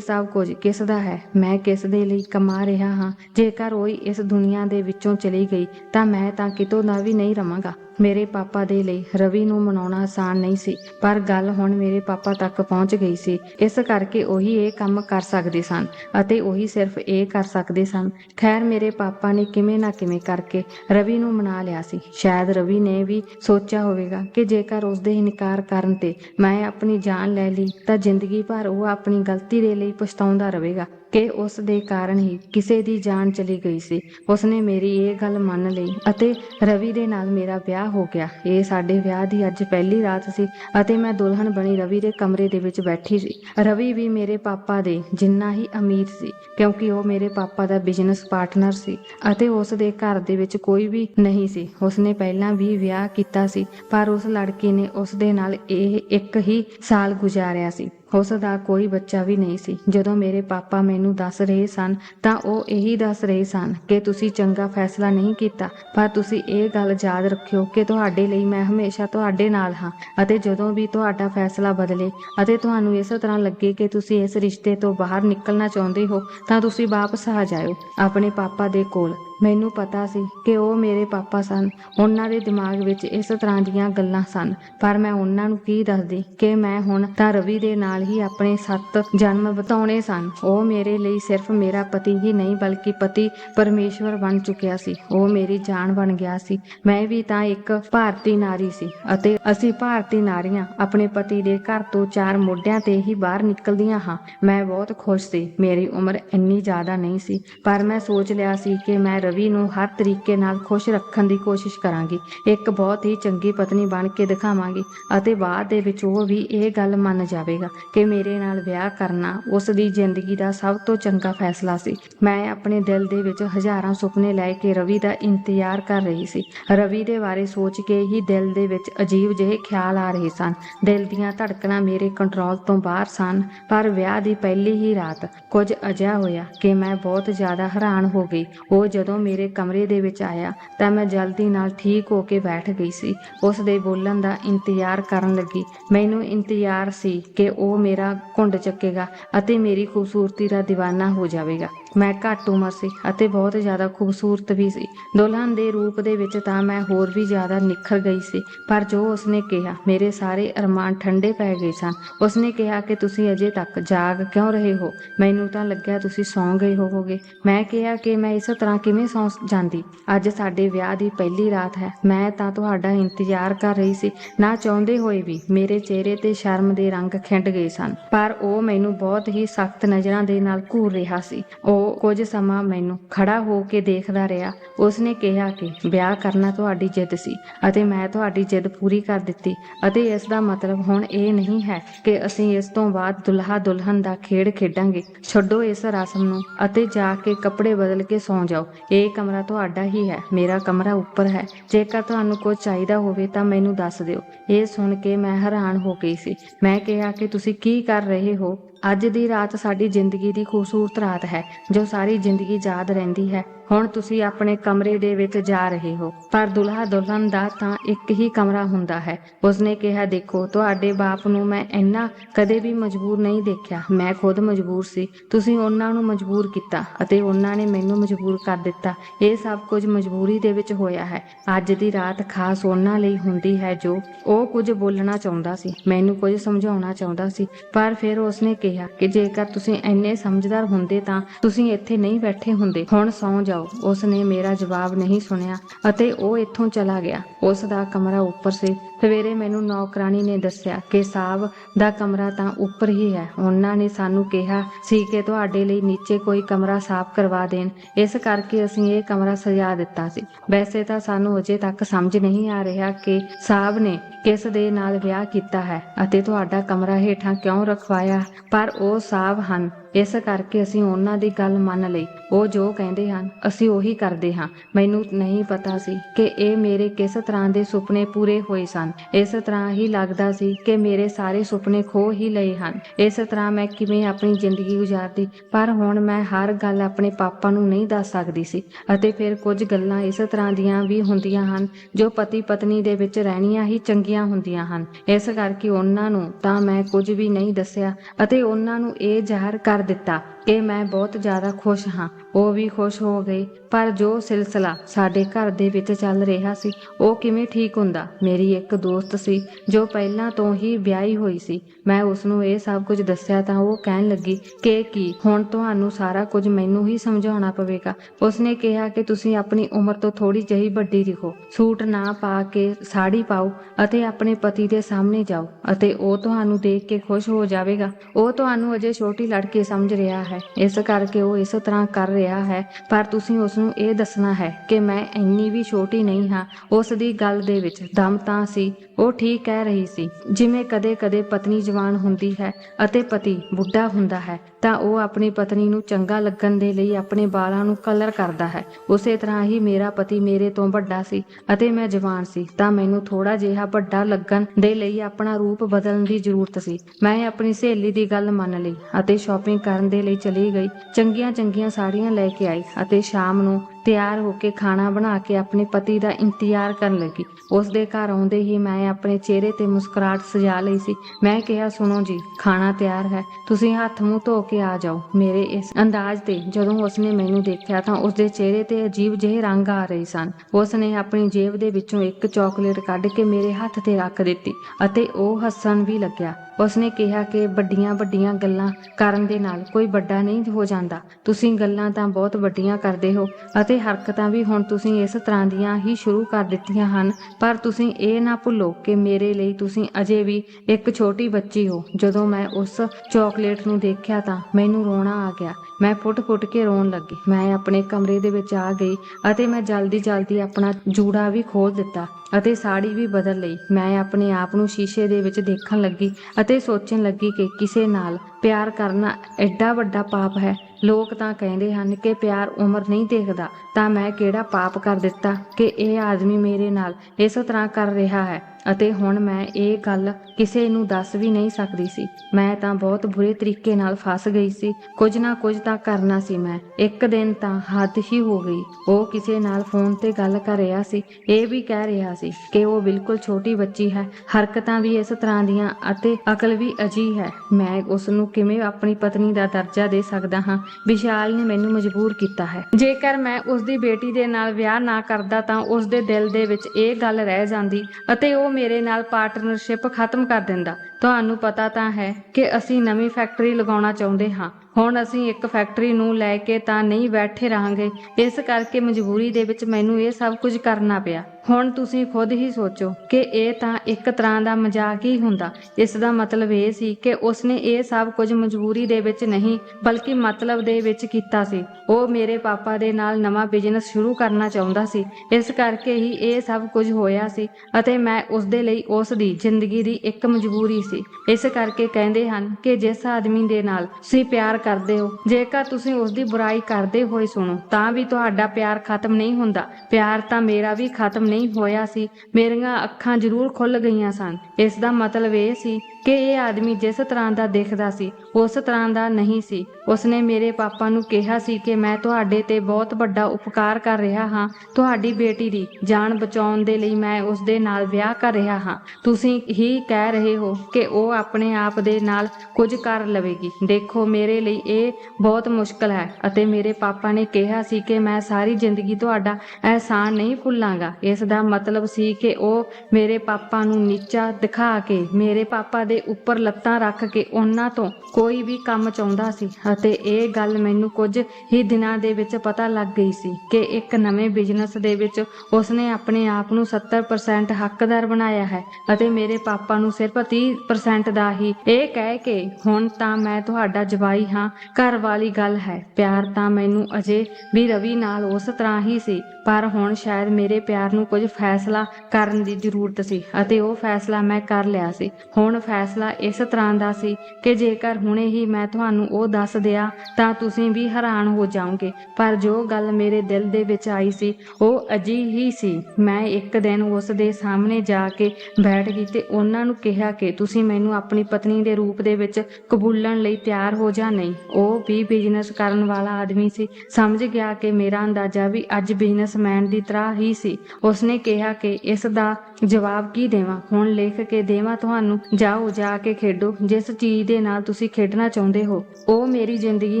ਸਭ ਕੁਝ ਕਿਸ ਦਾ ਹੈ? ਮੈਂ ਕਿਸ ਦੇ ਲਈ ਕਮਾ ਰਿਹਾ ਹਾਂ? ਜੇਕਰ ਉਹ ਇਸ ਦੁਨੀਆ ਦੇ ਵਿੱਚੋਂ ਚਲੀ ਗਈ, ਤਾਂ ਮੈਂ ਤਾਂ ਕਿਤੋਂ ਦਾ ਵੀ ਨਹੀਂ ਰਵਾਂਗਾ। ਮੇਰੇ ਪਾਪਾ ਦੇ ਲਈ ਰਵੀ ਨੂੰ ਮਨਾਉਣਾ ਆਸਾਨ ਨਹੀਂ ਸੀ, ਪਰ ਗੱਲ ਹੁਣ ਮੇਰੇ ਪਾਪਾ ਤੱਕ ਪਹੁੰਚ ਗਈ ਸੀ। ਇਸ ਕਰਕੇ ਉਹੀ ਇਹ ਕੰਮ ਕਰ ਸਕਦੇ ਸਨ ਅਤੇ ਉਹੀ ਸਿਰਫ ਇਹ ਕਰ ਸਕਦੇ ਸਨ। ਖੈਰ, ਮੇਰੇ ਪਾਪਾ ਨੇ ਕਿਵੇਂ ਨਾ ਕਿਵੇਂ ਕਰਕੇ ਰਵੀ ਨੂੰ ਮਨਾ ਲਿਆ ਸੀ। ਸ਼ਾਇਦ ਰਵੀ ਨੇ ਵੀ ਸੋਚਿਆ ਹੋਵੇਗਾ ਕਿ ਜੇਕਰ ਉਸ ਦੇ ਇਨਕਾਰ ਕਰਨ ਤੇ ਮੈਂ ਆਪਣੀ ਜਾਨ ਲੈ ਲਈ, ਤਾਂ ਜ਼ਿੰਦਗੀ ਭਰ ਉਹ ਆਪਣੀ ਗਲਤੀ ਦੇ ਲਈ ਪਛਤਾਉਂਦਾ ਰਹੇਗਾ। ਕਿ ਉਸ ਦੇ ਕਾਰਨ ਹੀ ਕਿਸੇ ਦੀ ਜਾਨ ਚਲੀ ਗਈ ਸੀ। ਉਸਨੇ ਮੇਰੀ ਇਹ ਗੱਲ ਮੰਨ ਲਈ ਅਤੇ ਰਵੀ ਦੇ ਨਾਲ ਮੇਰਾ ਵਿਆਹ ਹੋ ਗਿਆ। ਇਹ ਸਾਡੇ ਵਿਆਹ ਦੀ ਅੱਜ ਪਹਿਲੀ ਰਾਤ ਸੀ ਅਤੇ ਮੈਂ ਦੁਲਹਨ ਬਣੀ ਰਵੀ ਦੇ ਕਮਰੇ ਦੇ ਵਿੱਚ ਬੈਠੀ ਸੀ। ਰਵੀ ਵੀ ਮੇਰੇ ਪਾਪਾ ਦੇ ਜਿੰਨਾ ਹੀ ਅਮੀਰ ਸੀ, ਕਿਉਂਕਿ ਉਹ ਮੇਰੇ ਪਾਪਾ ਦਾ ਬਿਜ਼ਨਸ ਪਾਰਟਨਰ ਸੀ ਅਤੇ ਉਸ ਦੇ ਘਰ ਦੇ ਵਿੱਚ ਕੋਈ ਵੀ ਨਹੀਂ ਸੀ। ਉਸਨੇ ਪਹਿਲਾਂ ਵੀ ਵਿਆਹ ਕੀਤਾ ਸੀ, ਪਰ ਉਸ ਲੜਕੀ ਨੇ ਉਸ ਦੇ ਨਾਲ ਇਹ ਇੱਕ ਹੀ ਸਾਲ ਗੁਜ਼ਾਰਿਆ ਸੀ। ਉਸ ਦਾ ਕੋਈ ਬੱਚਾ ਵੀ ਨਹੀਂ ਸੀ। ਜਦੋਂ ਮੇਰੇ ਪਾਪਾ ਮੈਨੂੰ ਦੱਸ ਰਹੇ ਸਨ, ਤਾਂ ਉਹ ਇਹੀ ਦੱਸ ਰਹੇ ਸਨ ਕਿ ਤੁਸੀਂ ਚੰਗਾ ਫੈਸਲਾ ਨਹੀਂ ਕੀਤਾ, ਪਰ ਤੁਸੀਂ ਇਹ ਗੱਲ ਯਾਦ ਰੱਖਿਓ ਕਿ ਤੁਹਾਡੇ ਲਈ ਮੈਂ ਹਮੇਸ਼ਾ ਤੁਹਾਡੇ ਨਾਲ ਹਾਂ ਅਤੇ ਜਦੋਂ ਵੀ ਤੁਹਾਡਾ ਫੈਸਲਾ ਬਦਲੇ ਅਤੇ ਤੁਹਾਨੂੰ ਇਸ ਤਰ੍ਹਾਂ ਲੱਗੇ ਕਿ ਤੁਸੀਂ ਇਸ ਰਿਸ਼ਤੇ ਤੋਂ ਬਾਹਰ ਨਿਕਲਣਾ ਚਾਹੁੰਦੇ ਹੋ, ਤਾਂ ਤੁਸੀਂ ਵਾਪਸ ਆ ਜਾਇਓ ਆਪਣੇ ਪਾਪਾ ਦੇ ਕੋਲ। ਮੈਨੂੰ ਪਤਾ ਸੀ ਕਿ ਉਹ ਮੇਰੇ ਪਾਪਾ ਸਨ। ਉਹਨਾਂ ਦੇ ਦਿਮਾਗ ਵਿੱਚ ਇਸ ਤਰ੍ਹਾਂ ਦੀਆਂ ਗੱਲਾਂ ਸਨ। ਪਰ ਮੈਂ ਉਹਨਾਂ ਨੂੰ ਕੀ ਦੱਸਦੀ ਕਿ ਮੈਂ ਹੁਣ ਤਾਂ ਰਵੀ ਦੇ ਨਾਲ ਹੀ ਆਪਣੇ ਸੱਤ ਜਨਮ ਬਿਤਾਉਣੇ ਸਨ। ਉਹ ਮੇਰੇ ਲਈ ਸਿਰਫ ਮੇਰਾ ਪਤੀ ਹੀ ਨਹੀਂ, ਬਲਕਿ ਪਤੀ ਪਰਮੇਸ਼ਵਰ ਬਣ ਚੁੱਕਿਆ ਸੀ। ਉਹ ਮੇਰੀ ਜਾਨ ਬਣ ਗਿਆ ਸੀ। ਮੈਂ ਵੀ ਤਾਂ ਇੱਕ ਭਾਰਤੀ ਨਾਰੀ ਸੀ ਅਤੇ ਅਸੀਂ ਭਾਰਤੀ ਨਾਰੀਆਂ ਆਪਣੇ ਪਤੀ ਦੇ ਘਰ ਤੋਂ ਚਾਰ ਮੋਢਿਆਂ ਤੇ ਹੀ ਬਾਹਰ ਨਿਕਲਦੀਆਂ ਹਾਂ। ਮੈਂ ਬਹੁਤ ਖੁਸ਼ ਸੀ। ਮੇਰੀ ਉਮਰ ਇੰਨੀ ਜ਼ਿਆਦਾ ਨਹੀਂ ਸੀ। ਪਰ ਮੈਂ ਸੋਚ ਲਿਆ ਸੀ ਕਿ ਮੈਂ ਰਵੀ ਨੂੰ ਹਰ ਤਰੀਕੇ ਨਾਲ ਖੁਸ਼ ਰੱਖਣ ਦੀ ਕੋਸ਼ਿਸ਼ ਕਰਾਂਗੀ। ਇੱਕ ਬਹੁਤ ਹੀ ਚੰਗੀ ਪਤਨੀ ਬਣ ਕੇ ਦਿਖਾਵਾਂਗੀ ਅਤੇ ਬਾਅਦ ਦੇ ਵਿੱਚ ਉਹ ਵੀ ਇਹ ਗੱਲ ਮੰਨ ਜਾਵੇਗਾ ਕਿ ਮੇਰੇ ਨਾਲ ਵਿਆਹ ਕਰਨਾ ਉਸ ਦੀ ਜ਼ਿੰਦਗੀ ਦਾ ਸਭ ਤੋਂ ਚੰਗਾ ਫੈਸਲਾ ਸੀ। ਮੈਂ ਆਪਣੇ ਦਿਲ ਦੇ ਵਿੱਚ ਹਜ਼ਾਰਾਂ ਸੁਪਨੇ ਲੈ ਕੇ ਰਵੀ ਦਾ ਇੰਤਜ਼ਾਰ ਕਰ ਰਹੀ ਸੀ। ਰਵੀ ਦੇ ਬਾਰੇ ਸੋਚ ਕੇ ਹੀ ਦਿਲ ਦੇ ਵਿੱਚ ਅਜੀਬ ਜਿਹੇ ਖਿਆਲ ਆ ਰਹੇ ਸਨ। ਦਿਲ ਦੀਆਂ ਧੜਕਣਾਂ ਮੇਰੇ ਕੰਟਰੋਲ ਤੋਂ ਬਾਹਰ ਸਨ, ਪਰ ਵਿਆਹ ਦੀ ਪਹਿਲੀ ਹੀ ਰਾਤ ਕੁਝ ਅਜਿਹਾ ਹੋਇਆ ਕਿ ਮੈਂ ਬਹੁਤ ਜ਼ਿਆਦਾ ਹੈਰਾਨ ਹੋ ਗਈ। ਉਹ ਜਦੋਂ ਮੇਰੇ ਕਮਰੇ ਦੇ ਵਿੱਚ ਆਇਆ ਤਾਂ ਮੈਂ ਜਲਦੀ ਨਾਲ ਠੀਕ ਹੋ ਕੇ ਬੈਠ ਗਈ ਸੀ। ਉਸ ਦੇ ਬੋਲਣ ਦਾ ਇੰਤਜ਼ਾਰ ਕਰਨ ਲੱਗੀ। ਮੈਨੂੰ ਇੰਤਜ਼ਾਰ ਸੀ ਕਿ ਉਹ ਮੇਰਾ ਘੁੰਡ ਚੱਕੇਗਾ ਅਤੇ ਮੇਰੀ ਖੂਬਸੂਰਤੀ ਦਾ دیਵਾਨਾ ਹੋ ਜਾਵੇਗਾ। ਮੈਂ ਘੱਟ ਉਮਰ ਸੀ ਅਤੇ ਬਹੁਤ ਜ਼ਿਆਦਾ ਖੂਬਸੂਰਤ ਵੀ ਸੀ। ਦੁਲਹਨ ਦੇ ਰੂਪ ਦੇ ਵਿੱਚ ਤਾਂ ਮੈਂ ਹੋਰ ਵੀ ਜ਼ਿਆਦਾ ਨਿਖਰ ਗਈ ਸੀ, ਪਰ ਜੋ ਉਸਨੇ ਕਿਹਾ, ਮੇਰੇ ਸਾਰੇ ਅਰਮਾਨ ਠੰਡੇ ਪੈ ਗਏ ਸਨ। ਉਸਨੇ ਕਿਹਾ ਕਿ ਤੁਸੀਂ ਅਜੇ ਤੱਕ ਜਾਗ ਕਿਉਂ ਰਹੇ ਹੋ? ਮੈਨੂੰ ਤਾਂ ਲੱਗਿਆ ਤੁਸੀਂ ਸੌਂ ਗਏ ਹੋਵੋਗੇ। ਮੈਂ ਕਿਹਾ ਕਿ ਮੈਂ ਇਸ ਤਰ੍ਹਾਂ ਕਿਵੇਂ ਸੌਂ ਜਾਂਦੀ? ਅੱਜ ਸਾਡੇ ਵਿਆਹ ਦੀ ਪਹਿਲੀ ਰਾਤ ਹੈ। ਮੈਂ ਤਾਂ ਤੁਹਾਡਾ ਇੰਤਜ਼ਾਰ ਕਰ ਰਹੀ ਸੀ। ਨਾ ਚਾਹੁੰਦੇ ਹੋਏ ਵੀ ਮੇਰੇ ਚਿਹਰੇ ਤੇ ਸ਼ਰਮ ਦੇ ਰੰਗ ਖਿੰਡ ਗਏ ਸਨ। ਪਰ ਉਹ ਮੈਨੂੰ ਬਹੁਤ ਹੀ ਸਖਤ ਨਜ਼ਰਾਂ ਦੇ ਨਾਲ ਘੂਰ ਰਿਹਾ ਸੀ। ਉਹ ਉਹ ਕੁਝ ਸਮਾਂ ਮੈਨੂੰ ਖੜਾ ਹੋ ਕੇ ਦੇਖਦਾ ਰਿਹਾ। ਉਸਨੇ ਕਿਹਾ ਕਿ ਵਿਆਹ ਕਰਨਾ ਤੁਹਾਡੀ ਜਿੱਦ ਸੀ ਅਤੇ ਮੈਂ ਤੁਹਾਡੀ ਜਿੱਦ ਪੂਰੀ ਕਰ ਦਿੱਤੀ ਅਤੇ ਇਸ ਦਾ ਮਤਲਬ ਹੁਣ ਇਹ ਨਹੀਂ ਹੈ ਕਿ ਅਸੀਂ ਇਸ ਤੋਂ ਬਾਅਦ ਦੁਲਹਾ ਦੁਲਹਨ ਦਾ ਖੇਡ ਖੇਡਾਂਗੇ। ਛੱਡੋ ਇਸ ਰਸਮ ਨੂੰ ਅਤੇ ਜਾ ਕੇ ਕੱਪੜੇ ਬਦਲ ਕੇ ਸੌਂ ਜਾਓ। ਇਹ ਕਮਰਾ ਤੁਹਾਡਾ ਹੀ ਹੈ, ਮੇਰਾ ਕਮਰਾ ਉੱਪਰ ਹੈ। ਜੇਕਰ ਤੁਹਾਨੂੰ ਕੁਝ ਚਾਹੀਦਾ ਹੋਵੇ ਤਾਂ ਮੈਨੂੰ ਦੱਸ ਦਿਓ। ਇਹ ਸੁਣ ਕੇ ਮੈਂ ਹੈਰਾਨ ਹੋ ਗਈ ਸੀ। ਮੈਂ ਕਿਹਾ ਕਿ ਤੁਸੀਂ ਕੀ ਕਰ ਰਹੇ ਹੋ? ਅੱਜ ਦੀ ਰਾਤ ਸਾਡੀ ਜ਼ਿੰਦਗੀ ਦੀ ਖੂਬਸੂਰਤ ਰਾਤ ਹੈ, ਜੋ ਸਾਰੀ ਜ਼ਿੰਦਗੀ ਯਾਦ ਰਹਿੰਦੀ ਹੈ। ਹੁਣ ਤੁਸੀਂ ਆਪਣੇ ਕਮਰੇ ਦੇ ਵਿੱਚ ਜਾ ਰਹੇ ਹੋ, ਪਰ ਦੁਲਹਾ ਦੁਲਹਨ ਦਾ ਤਾਂ ਇੱਕ ਹੀ ਕਮਰਾ ਹੁੰਦਾ ਹੈ। ਉਸਨੇ ਕਿਹਾ, ਦੇਖੋ, ਤੁਹਾਡੇ ਬਾਪ ਨੂੰ ਮੈਂ ਇੰਨਾ ਕਦੇ ਵੀ ਮਜਬੂਰ ਨਹੀਂ ਦੇਖਿਆ। ਮੈਂ ਖੁਦ ਮਜਬੂਰ ਸੀ। ਤੁਸੀਂ ਉਹਨਾਂ ਨੂੰ ਮਜਬੂਰ ਕੀਤਾ ਅਤੇ ਉਹਨਾਂ ਨੇ ਮੈਨੂੰ ਮਜਬੂਰ ਕਰ ਦਿੱਤਾ। ਇਹ ਸਭ ਕੁਝ ਮਜਬੂਰੀ ਦੇ ਵਿੱਚ ਹੋਇਆ ਹੈ। ਅੱਜ ਦੀ ਰਾਤ ਖਾਸ ਉਹਨਾਂ ਲਈ ਹੁੰਦੀ ਹੈ ਜੋ ਉਹ ਕੁਝ ਬੋਲਣਾ ਚਾਹੁੰਦਾ ਸੀ, ਮੈਨੂੰ ਕੁਝ ਸਮਝਾਉਣਾ ਚਾਹੁੰਦਾ ਸੀ। ਪਰ ਫਿਰ ਉਸਨੇ ਕਿਹਾ ਕਿ ਜੇਕਰ ਤੁਸੀਂ ਇੰਨੇ ਸਮਝਦਾਰ ਹੁੰਦੇ ਤਾਂ ਤੁਸੀਂ ਇੱਥੇ ਨਹੀਂ ਬੈਠੇ ਹੁੰਦੇ। ਹੁਣ ਸੌਂ ਜਾਓ। ਉਸ ਨੇ ਮੇਰਾ ਜਵਾਬ ਨਹੀਂ ਸੁਣਿਆ ਅਤੇ ਉਹ ਇੱਥੋਂ ਚਲਾ ਗਿਆ। ਉਸ ਦਾ ਕਮਰਾ ਉੱਪਰ ਸੀ। ਸਵੇਰੇ ਮੈਨੂੰ ਨੌਕਰਾਨੀ ਨੇ ਦੱਸਿਆ ਕਿ ਸਾਹਿਬ ਦਾ ਕਮਰਾ ਤਾਂ ਉੱਪਰ ਹੀ ਹੈ। ਉਹਨਾਂ ਨੇ ਸਾਨੂੰ ਕਿਹਾ ਸੀ ਕਿ ਤੁਹਾਡੇ ਲਈ ਨੀਚੇ ਕੋਈ ਕਮਰਾ ਸਾਫ਼ ਕਰਵਾ ਦੇਣ। ਇਸ ਕਰਕੇ ਅਸੀਂ ਇਹ ਕਮਰਾ ਸਜਾ ਦਿੱਤਾ ਸੀ। ਵੈਸੇ ਤਾਂ ਸਾਨੂੰ ਅਜੇ ਤੱਕ ਸਮਝ ਨਹੀਂ ਆ ਰਿਹਾ ਕਿ ਸਾਹਿਬ ਨੇ ਕਿਸ ਦੇ ਨਾਲ ਵਿਆਹ ਕੀਤਾ ਹੈ ਅਤੇ ਤੁਹਾਡਾ ਕਮਰਾ ਹੇਠਾਂ ਕਿਉਂ ਰਖਵਾਇਆ, ਪਰ ਉਹ ਸਾਹਿਬ ਹਨ। ਇਸ ਕਰਕੇ ਅਸੀਂ ਉਹਨਾਂ ਦੀ ਗੱਲ ਮੰਨ ਲਈ। ਉਹ ਜੋ ਕਹਿੰਦੇ ਹਨ, ਅਸੀਂ ਉਹੀ ਕਰਦੇ ਹਾਂ। ਮੈਨੂੰ ਨਹੀਂ ਪਤਾ ਸੀ ਕਿ ਇਹ ਮੇਰੇ ਕਿਸ ਤਰ੍ਹਾਂ ਦੇ ਸੁਪਨੇ ਪੂਰੇ ਹੋਏ ਸਨ। ਇਸ ਤਰ੍ਹਾਂ ਹੀ ਲੱਗਦਾ ਸੀ ਕਿ ਮੇਰੇ ਸਾਰੇ ਸੁਪਨੇ ਖੋ ਹੀ ਲਏ ਹਨ। ਇਸ ਤਰ੍ਹਾਂ ਮੈਂ ਕਿਵੇਂ ਆਪਣੀ ਜ਼ਿੰਦਗੀ ਗੁਜ਼ਾਰਦੀ, ਪਰ ਹੁਣ ਮੈਂ ਹਰ ਗੱਲ ਆਪਣੇ ਪਾਪਾ ਨੂੰ ਨਹੀਂ ਦੱਸ ਸਕਦੀ ਸੀ। ਅਤੇ ਫਿਰ ਕੁਝ ਗੱਲਾਂ ਇਸ ਤਰ੍ਹਾਂ ਦੀਆਂ ਵੀ ਹੁੰਦੀਆਂ ਹਨ, ਜੋ ਪਤੀ ਪਤਨੀ ਦੇ ਵਿੱਚ ਰਹਿਣੀਆਂ ਹੀ ਚੰਗੀਆਂ ਹੁੰਦੀਆਂ ਹਨ। ਇਸ ਕਰਕੇ ਉਹਨਾਂ ਨੂੰ ਤਾਂ ਮੈਂ ਕੁਝ ਵੀ ਨਹੀਂ ਦੱਸਿਆ ਅਤੇ ਉਹਨਾਂ ਨੂੰ ਇਹ ਜ਼ਾਹਰ ਕਰ ਦਿੱਤਾ ਕਿ ਮੈਂ ਬਹੁਤ ਜ਼ਿਆਦਾ ਖੁਸ਼ ਹਾਂ। ਉਹ ਵੀ ਖੁਸ਼ ਹੋ ਗਏ, ਪਰ ਜੋ ਸਿਲਸਿਲਾ ਸਾਡੇ ਘਰ ਦੇ ਵਿੱਚ ਚੱਲ ਰਿਹਾ ਸੀ, ਉਹ ਕਿਵੇਂ ਠੀਕ ਹੁੰਦਾ? ਮੇਰੀ ਇੱਕ ਦੋਸਤ ਸੀ, ਜੋ ਪਹਿਲਾਂ ਤੋਂ ਹੀ ਵਿਆਹੀ ਹੋਈ ਸੀ। ਮੈਂ ਉਸ ਨੂੰ ਇਹ ਸਭ ਕੁਝ ਦੱਸਿਆ ਤਾਂ ਉਹ ਕਹਿਣ ਲੱਗੀ ਕਿ ਕੀ, ਹੁਣ ਤੁਹਾਨੂੰ ਸਾਰਾ ਕੁਝ ਮੈਨੂੰ ਹੀ ਸਮਝਾਉਣਾ ਪਵੇਗਾ। ਉਸਨੇ ਕਿਹਾ ਕਿ ਤੁਸੀਂ ਆਪਣੀ ਉਮਰ ਤੋਂ ਥੋੜੀ ਜਿਹੀ ਵੱਡੀ ਦਿਖੋ ਸੂਟ ਨਾ ਪਾ ਕੇ ਸਾੜੀ ਪਾਓ ਅਤੇ ਆਪਣੇ ਪਤੀ ਦੇ ਸਾਹਮਣੇ ਜਾਓ ਅਤੇ ਉਹ ਤੁਹਾਨੂੰ ਦੇਖ ਕੇ ਖੁਸ਼ ਹੋ ਜਾਵੇਗਾ। ਉਹ ਤੁਹਾਨੂੰ ਅਜੇ ਛੋਟੀ ਲੜਕੀ ਸਮਝ ਰਿਹਾ ਹੈ। ਇਸ ਕਰਕੇ ਉਹ ਇਸ ਤਰ੍ਹਾਂ ਕਰ ਰਿਹਾ ਹੈ। ਪਰ ਤੁਸੀਂ ਉਸ ਨੂੰ ਇਹ ਦੱਸਣਾ ਹੈ ਕਿ ਮੈਂ ਇੰਨੀ ਵੀ ਛੋਟੀ ਨਹੀਂ ਹਾਂ। ਉਸ ਦੀ ਗੱਲ ਦੇ ਵਿੱਚ ਦਮ ਤਾਂ ਸੀ ਉਹ ਠੀਕ ਕਹਿ ਰਹੀ ਸੀ, ਜਿਵੇਂ ਕਦੇ-ਕਦੇ ਪਤਨੀ ਜਵਾਨ ਹੁੰਦੀ ਹੈ ਅਤੇ ਪਤੀ ਬੁੱਢਾ ਹੁੰਦਾ ਹੈ, ਤਾਂ ਉਹ ਆਪਣੀ ਪਤਨੀ ਨੂੰ ਚੰਗਾ ਲੱਗਣ ਦੇ ਲਈ ਆਪਣੇ ਵਾਲਾਂ ਨੂੰ ਕਲਰ ਕਰਦਾ ਹੈ। ਉਸੇ ਤਰ੍ਹਾਂ ਹੀ ਮੇਰਾ ਪਤੀ ਮੇਰੇ ਤੋਂ ਵੱਡਾ ਸੀ ਅਤੇ ਮੈਂ ਜਵਾਨ ਸੀ, ਤਾਂ ਮੈਨੂੰ ਥੋੜਾ ਜਿਹਾ ਵੱਡਾ ਲੱਗਣ ਦੇ ਲਈ ਆਪਣਾ ਰੂਪ ਬਦਲਣ ਦੀ ਜ਼ਰੂਰਤ ਸੀ। ਮੈਂ ਆਪਣੀ ਸਹੇਲੀ ਦੀ ਗੱਲ ਮੰਨ ਲਈ ਅਤੇ ਸ਼ਾਪਿੰਗ ਕਰਨ ਦੇ ਲਈ ਚਲੀ ਗਈ। ਚੰਗੀਆਂ ਚੰਗੀਆਂ ਸਾੜੀਆਂ ਲੈ ਕੇ ਆਈ ਅਤੇ ਸ਼ਾਮ ਨੂੰ ਤਿਆਰ ਹੋ ਕੇ ਖਾਣਾ ਬਣਾ ਕੇ ਆਪਣੇ ਪਤੀ ਦਾ ਇੰਤਜ਼ਾਰ ਕਰਨ ਲੱਗੀ। ਉਸ ਦੇ ਘਰ ਆਉਂਦੇ ਹੀ ਮੈਂ ਆਪਣੇ ਚਿਹਰੇ ਤੇ ਮੁਸਕਰਾਹਟ ਸਜਾ ਲਈ ਸੀ। ਮੈਂ ਕਿਹਾ, ਸੁਣੋ ਜੀ, ਖਾਣਾ ਤਿਆਰ ਹੈ। ਤੁਸੀਂ ਹੱਥ ਮੂੰਹ ਧੋ ਕੇ ਆ ਜਾਓ। ਮੇਰੇ ਇਸ ਅੰਦਾਜ਼ ਤੇ ਜਦੋਂ ਉਸਨੇ ਮੈਨੂੰ ਦੇਖਿਆ ਤਾਂ ਉਸਦੇ ਚਿਹਰੇ ਤੇ ਅਜੀਬ ਜਿਹੇ ਰੰਗ ਆ ਰਹੇ ਸਨ। ਉਸਨੇ ਆਪਣੀ ਜੇਬ ਦੇ ਵਿੱਚੋਂ ਇੱਕ ਚਾਕਲੇਟ ਕੱਢ ਕੇ ਮੇਰੇ ਹੱਥ ਤੇ ਰੱਖ ਦਿੱਤੀ ਅਤੇ ਉਹ ਹੱਸਣ ਵੀ ਲੱਗਿਆ। ਉਸਨੇ ਕਿਹਾ ਕਿ ਵੱਡੀਆਂ ਵੱਡੀਆਂ ਗੱਲਾਂ ਕਰਨ ਦੇ ਨਾਲ ਕੋਈ ਵੱਡਾ ਨਹੀਂ ਹੋ ਜਾਂਦਾ। ਤੁਸੀਂ ਗੱਲਾਂ ਤਾਂ ਬਹੁਤ ਵੱਡੀਆਂ ਕਰਦੇ ਹੋ ਅਤੇ ਹਰਕਤਾਂ ਵੀ ਹੁਣ ਤੁਸੀਂ ਇਸ ਤਰ੍ਹਾਂ ਦੀਆਂ ਹੀ ਸ਼ੁਰੂ ਕਰ ਦਿੱਤੀਆਂ ਹਨ, ਪਰ ਤੁਸੀਂ ਇਹ ਨਾ ਭੁੱਲੋ ਕਿ ਮੇਰੇ ਲਈ ਤੁਸੀਂ ਅਜੇ ਵੀ ਇੱਕ ਛੋਟੀ ਬੱਚੀ ਹੋ। ਜਦੋਂ ਮੈਂ ਉਸ ਚਾਕਲੇਟ ਨੂੰ ਦੇਖਿਆ ਤਾਂ ਮੈਨੂੰ ਰੋਣਾ ਆ ਗਿਆ। ਮੈਂ ਫੁੱਟ-ਫੁੱਟ ਕੇ ਰੋਣ ਲੱਗੀ। ਮੈਂ ਆਪਣੇ ਕਮਰੇ ਦੇ ਵਿੱਚ ਆ ਗਈ ਅਤੇ ਮੈਂ ਜਲਦੀ-ਜਲਦੀ ਆਪਣਾ ਜੂੜਾ ਵੀ ਖੋਲ ਦਿੱਤਾ ਅਤੇ ਸਾੜੀ ਵੀ ਬਦਲ ਲਈ। ਮੈਂ ਆਪਣੇ ਆਪ ਨੂੰ ਸ਼ੀਸ਼ੇ ਦੇ ਵਿੱਚ ਦੇਖਣ ਲੱਗੀ ਅਤੇ ਸੋਚਣ ਲੱਗੀ ਕਿ ਕਿਸੇ ਨਾਲ ਪਿਆਰ ਕਰਨਾ ਐਡਾ ਵੱਡਾ ਪਾਪ ਹੈ। ਲੋਕ ਤਾਂ ਕਹਿੰਦੇ ਹਨ ਕਿ ਪਿਆਰ ਉਮਰ ਨਹੀਂ ਦੇਖਦਾ। ਤਾਂ ਮੈਂ ਕਿਹੜਾ ਪਾਪ ਕਰ ਦਿੱਤਾ ਕਿ ਇਹ ਆਦਮੀ ਮੇਰੇ ਨਾਲ ਇਸ ਤਰ੍ਹਾਂ ਕਰ ਰਿਹਾ ਹੈ? ਅਤੇ ਹੁਣ ਮੈਂ ਇਹ ਗੱਲ ਕਿਸੇ ਨੂੰ ਦੱਸ ਵੀ ਨਹੀਂ ਸਕਦੀ ਸੀ। ਮੈਂ ਤਾਂ ਬਹੁਤ ਬੁਰੇ ਤਰੀਕੇ ਨਾਲ ਫਸ ਗਈ ਸੀ। ਕੁਝ ਨਾ ਕੁਝ ਤਾਂ ਕਰਨਾ ਸੀ ਮੈਂ। ਇੱਕ ਦਿਨ ਤਾਂ ਹੱਦ ਹੀ ਹੋ ਗਈ। ਉਹ ਕਿਸੇ ਨਾਲ ਫੋਨ ਤੇ ਗੱਲ ਕਰ ਰਿਹਾ ਸੀ। ਇਹ ਵੀ ਕਹਿ ਰਿਹਾ ਸੀ ਕਿ ਉਹ ਬਿਲਕੁਲ ਛੋਟੀ ਬੱਚੀ ਹੈ। ਹਰਕਤਾਂ ਵੀ ਇਸ ਤਰ੍ਹਾਂ ਦੀਆਂ ਅਤੇ ਅਕਲ ਵੀ ਅਜੀ ਹੈ। ਮੈਂ ਉਸ ਨੂੰ ਕਿਵੇਂ ਆਪਣੀ ਪਤਨੀ ਦਾ ਦਰਜਾ ਦੇ ਸਕਦਾ ਹਾਂ? ਵਿਸ਼ਾਲ ਨੇ ਮੈਨੂੰ ਮਜਬੂਰ ਕੀਤਾ ਹੈ। ਜੇਕਰ ਮੈਂ ਉਸ ਦੀ ਬੇਟੀ ਦੇ ਨਾਲ ਵਿਆਹ ਨਾ ਕਰਦਾ ਤਾਂ ਉਸ ਦੇ ਦਿਲ ਦੇ ਵਿੱਚ ਇਹ ਗੱਲ ਰਹਿ ਜਾਂਦੀ ਅਤੇ ਉਹ ਮੇਰੇ ਨਾਲ ਪਾਰਟਨਰਸ਼ਿਪ ਖਤਮ ਕਰ ਦਿੰਦਾ। ਤੁਹਾਨੂੰ ਪਤਾ ਤਾਂ ਹੈ ਕਿ ਅਸੀਂ ਨਵੀਂ ਫੈਕਟਰੀ ਲਗਾਉਣਾ ਚਾਹੁੰਦੇ ਹਾਂ। ਹੁਣ ਅਸੀਂ ਇੱਕ ਫੈਕਟਰੀ ਨੂੰ ਲੈ ਕੇ ਤਾਂ ਨਹੀਂ ਬੈਠੇ ਰਹਾਂਗੇ। ਇਸ ਕਰਕੇ ਮਜਬੂਰੀ ਦੇ ਵਿੱਚ ਮੈਨੂੰ ਇਹ ਸਭ ਕੁਝ ਕਰਨਾ ਪਿਆ। ਹੁਣ ਤੁਸੀਂ ਖੁਦ ਹੀ ਸੋਚੋ ਕਿ ਇਹ ਤਾਂ ਇੱਕ ਤਰ੍ਹਾਂ ਦਾ ਮਜ਼ਾਕ ਹੀ ਹੁੰਦਾ। ਇਸ ਦਾ ਮਤਲਬ ਇਹ ਸੀ ਕਿ ਉਸਨੇ ਇਹ ਸਭ ਕੁਝ ਮਜਬੂਰੀ ਦੇ ਵਿੱਚ ਨਹੀਂ, ਬਲਕਿ ਮਤਲਬ ਦੇ ਵਿੱਚ ਕੀਤਾ ਸੀ। ਉਹ ਮੇਰੇ ਪਾਪਾ ਦੇ ਨਾਲ ਨਵਾਂ ਬਿਜ਼ਨਸ ਸ਼ੁਰੂ ਕਰਨਾ ਚਾਹੁੰਦਾ ਸੀ। ਇਸ ਕਰਕੇ ਹੀ ਇਹ ਸਭ ਕੁਝ ਹੋਇਆ ਸੀ ਅਤੇ ਮੈਂ ਉਸ ਦੇ ਲਈ ਉਸ ਦੀ ਜ਼ਿੰਦਗੀ ਦੀ ਇੱਕ ਮਜਬੂਰੀ ਸੀ। ਇਸ ਕਰਕੇ ਕਹਿੰਦੇ ਹਨ ਕਿ ਜਿਸ ਆਦਮੀ ਦੇ ਨਾਲ ਤੁਸੀਂ ਪਿਆਰ ਕਰਦੇ ਹੋ, ਜੇਕਰ ਤੁਸੀਂ ਉਸ ਦੀ ਬੁਰਾਈ ਕਰਦੇ ਹੋਏ ਸੁਣੋ, ਤਾਂ ਵੀ ਤੁਹਾਡਾ ਪਿਆਰ ਖਤਮ ਨਹੀਂ ਹੁੰਦਾ। ਪਿਆਰ ਤਾਂ ਮੇਰਾ ਵੀ ਖਤਮ ਨਹੀਂ ਹੋਇਆ ਸੀ। ਮੇਰੀਆਂ ਅੱਖਾਂ ਜ਼ਰੂਰ ਖੁੱਲ ਗਈਆਂ ਸਨ। ਇਸ ਦਾ ਮਤਲਬ ਇਹ ਸੀ ਕਿ ਇਹ ਆਦਮੀ ਜਿਸ ਤਰ੍ਹਾਂ ਦਾ ਦਿਖਦਾ ਸੀ, ਉਸ ਤਰ੍ਹਾਂ ਦਾ ਨਹੀਂ ਸੀ। ਉਸਨੇ ਮੇਰੇ ਪਾਪਾ ਨੂੰ ਕਿਹਾ ਸੀ ਕਿ ਮੈਂ ਤੁਹਾਡੇ ਤੇ ਬਹੁਤ ਵੱਡਾ ਉਪਕਾਰ ਕਰ ਰਿਹਾ ਹਾਂ। ਤੁਹਾਡੀ ਬੇਟੀ ਦੀ ਜਾਨ ਬਚਾਉਣ ਦੇ ਲਈ ਮੈਂ ਉਸ ਦੇ ਨਾਲ ਵਿਆਹ ਕਰ ਰਿਹਾ ਹਾਂ। ਤੁਸੀਂ ਹੀ ਕਹਿ ਰਹੇ ਹੋ ਕਿ ਉਹ ਆਪਣੇ ਆਪ ਦੇ ਨਾਲ ਕੁਝ ਕਰ ਲਵੇਗੀ। ਦੇਖੋ, ਮੇਰੇ ਲਈ ਇਹ ਬਹੁਤ ਮੁਸ਼ਕਲ ਹੈ ਅਤੇ ਮੇਰੇ ਪਾਪਾ ਨੇ ਕਿਹਾ ਸੀ ਕਿ ਮੈਂ ਸਾਰੀ ਜ਼ਿੰਦਗੀ ਤੁਹਾਡਾ ਅਹਿਸਾਨ ਨਹੀਂ ਭੁੱਲਾਂਗਾ। ਇਸ ਦਾ ਮਤਲਬ ਸੀ ਕਿ ਉਹ ਮੇਰੇ ਪਾਪਾ ਨੂੰ ਨੀਚਾ ਦਿਖਾ ਕੇ ਮੇਰੇ ਪਾਪਾ ਦੇ ਉੱਪਰ ਲੱਤਾਂ ਰੱਖ ਕੇ ਉਹਨਾਂ ਤੋਂ ਕੋਈ ਵੀ ਕੰਮ ਚਾਹੁੰਦਾ ਸੀ ਅਤੇ ਇਹ ਗੱਲ ਮੈਨੂੰ ਕੁਝ ਹੀ ਦਿਨਾਂ ਦੇ ਵਿੱਚ ਪਤਾ ਲੱਗ ਗਈ ਸੀ ਕਿ ਇੱਕ ਨਵੇਂ ਬਿਜ਼ਨਸ ਦੇ ਵਿੱਚ ਉਸਨੇ ਆਪਣੇ ਆਪ ਨੂੰ 70% ਹੱਕਦਾਰ ਬਣਾਇਆ ਹੈ ਅਤੇ ਮੇਰੇ ਪਾਪਾ ਨੂੰ ਸਿਰਫ 30% ਦਾ ਹੀ। ਇਹ ਕਹਿ ਕੇ ਹੁਣ ਤਾਂ ਮੈਂ ਤੁਹਾਡਾ ਜਵਾਈ ਹਾਂ, ਘਰ ਵਾਲੀ ਗੱਲ ਹੈ। ਪਿਆਰ ਤਾਂ ਮੈਨੂੰ ਅਜੇ ਵੀ ਰਵੀ ਨਾਲ ਉਸ ਤਰ੍ਹਾਂ ਹੀ ਸੀ, ਪਰ ਹੁਣ ਸ਼ਾਇਦ ਮੇਰੇ ਪਿਆਰ ਨੂੰ ਕੁਝ ਫੈਸਲਾ ਕਰਨ ਦੀ ਜ਼ਰੂਰਤ ਸੀ ਅਤੇ ਉਹ ਫੈਸਲਾ ਮੈਂ ਕਰ ਲਿਆ ਸੀ। ਹੁਣ ਫੈਸਲਾ ਇਸ ਤਰ੍ਹਾਂ ਦਾ ਸੀ ਕਿ ਜੇਕਰ ਹੁਣੇ ਹੀ ਮੈਂ ਤੁਹਾਨੂੰ ਉਹ ਦੱਸ ਦਿਆਂ, ਤਾਂ ਤੁਸੀਂ ਵੀ ਹੈਰਾਨ ਹੋ ਜਾਓਗੇ। ਪਰ ਜੋ ਗੱਲ ਮੇਰੇ ਦਿਲ ਦੇ ਵਿੱਚ ਆਈ ਸੀ, ਉਹ ਅਜਿਹੀ ਸੀ। ਮੈਂ ਇੱਕ ਦਿਨ ਉਸ ਦੇ ਸਾਹਮਣੇ ਜਾ ਕੇ ਬੈਠ ਗਈ ਤੇ ਉਹਨਾਂ ਨੂੰ ਕਿਹਾ ਕਿ ਤੁਸੀਂ ਮੈਨੂੰ ਆਪਣੀ ਪਤਨੀ ਦੇ ਰੂਪ ਦੇ ਵਿੱਚ ਕਬੂਲਣ ਲਈ ਤਿਆਰ ਹੋ ਜਾਂ ਨਹੀਂ। ਉਹ ਵੀ ਬਿਜ਼ਨਸ ਕਰਨ ਵਾਲਾ ਆਦਮੀ ਸੀ। ਸਮਝ ਗਿਆ ਕਿ ਮੇਰਾ ਅੰਦਾਜ਼ਾ ਵੀ ਅੱਜ ਬਿਜ਼ਨਸਮੈਨ ਦੀ ਤਰ੍ਹਾਂ ਹੀ ਸੀ। ਉਸਨੇ ਕਿਹਾ ਕਿ ਇਸ ਦਾ ਜਵਾਬ ਕੀ ਦੇਵਾਂ? ਹੁਣ ਲਿਖ ਕੇ ਦੇਵਾਂ ਤੁਹਾਨੂੰ? ਜਾਓ ਜਾ ਕੇ ਖੇਡੋ। ਜਿਸ ਚੀਜ਼ ਦੇ ਨਾਲ ਤੁਸੀਂ ਖੇਡਣਾ ਚਾਹੁੰਦੇ ਹੋ, ਉਹ ਮੇਰੀ ਜ਼ਿੰਦਗੀ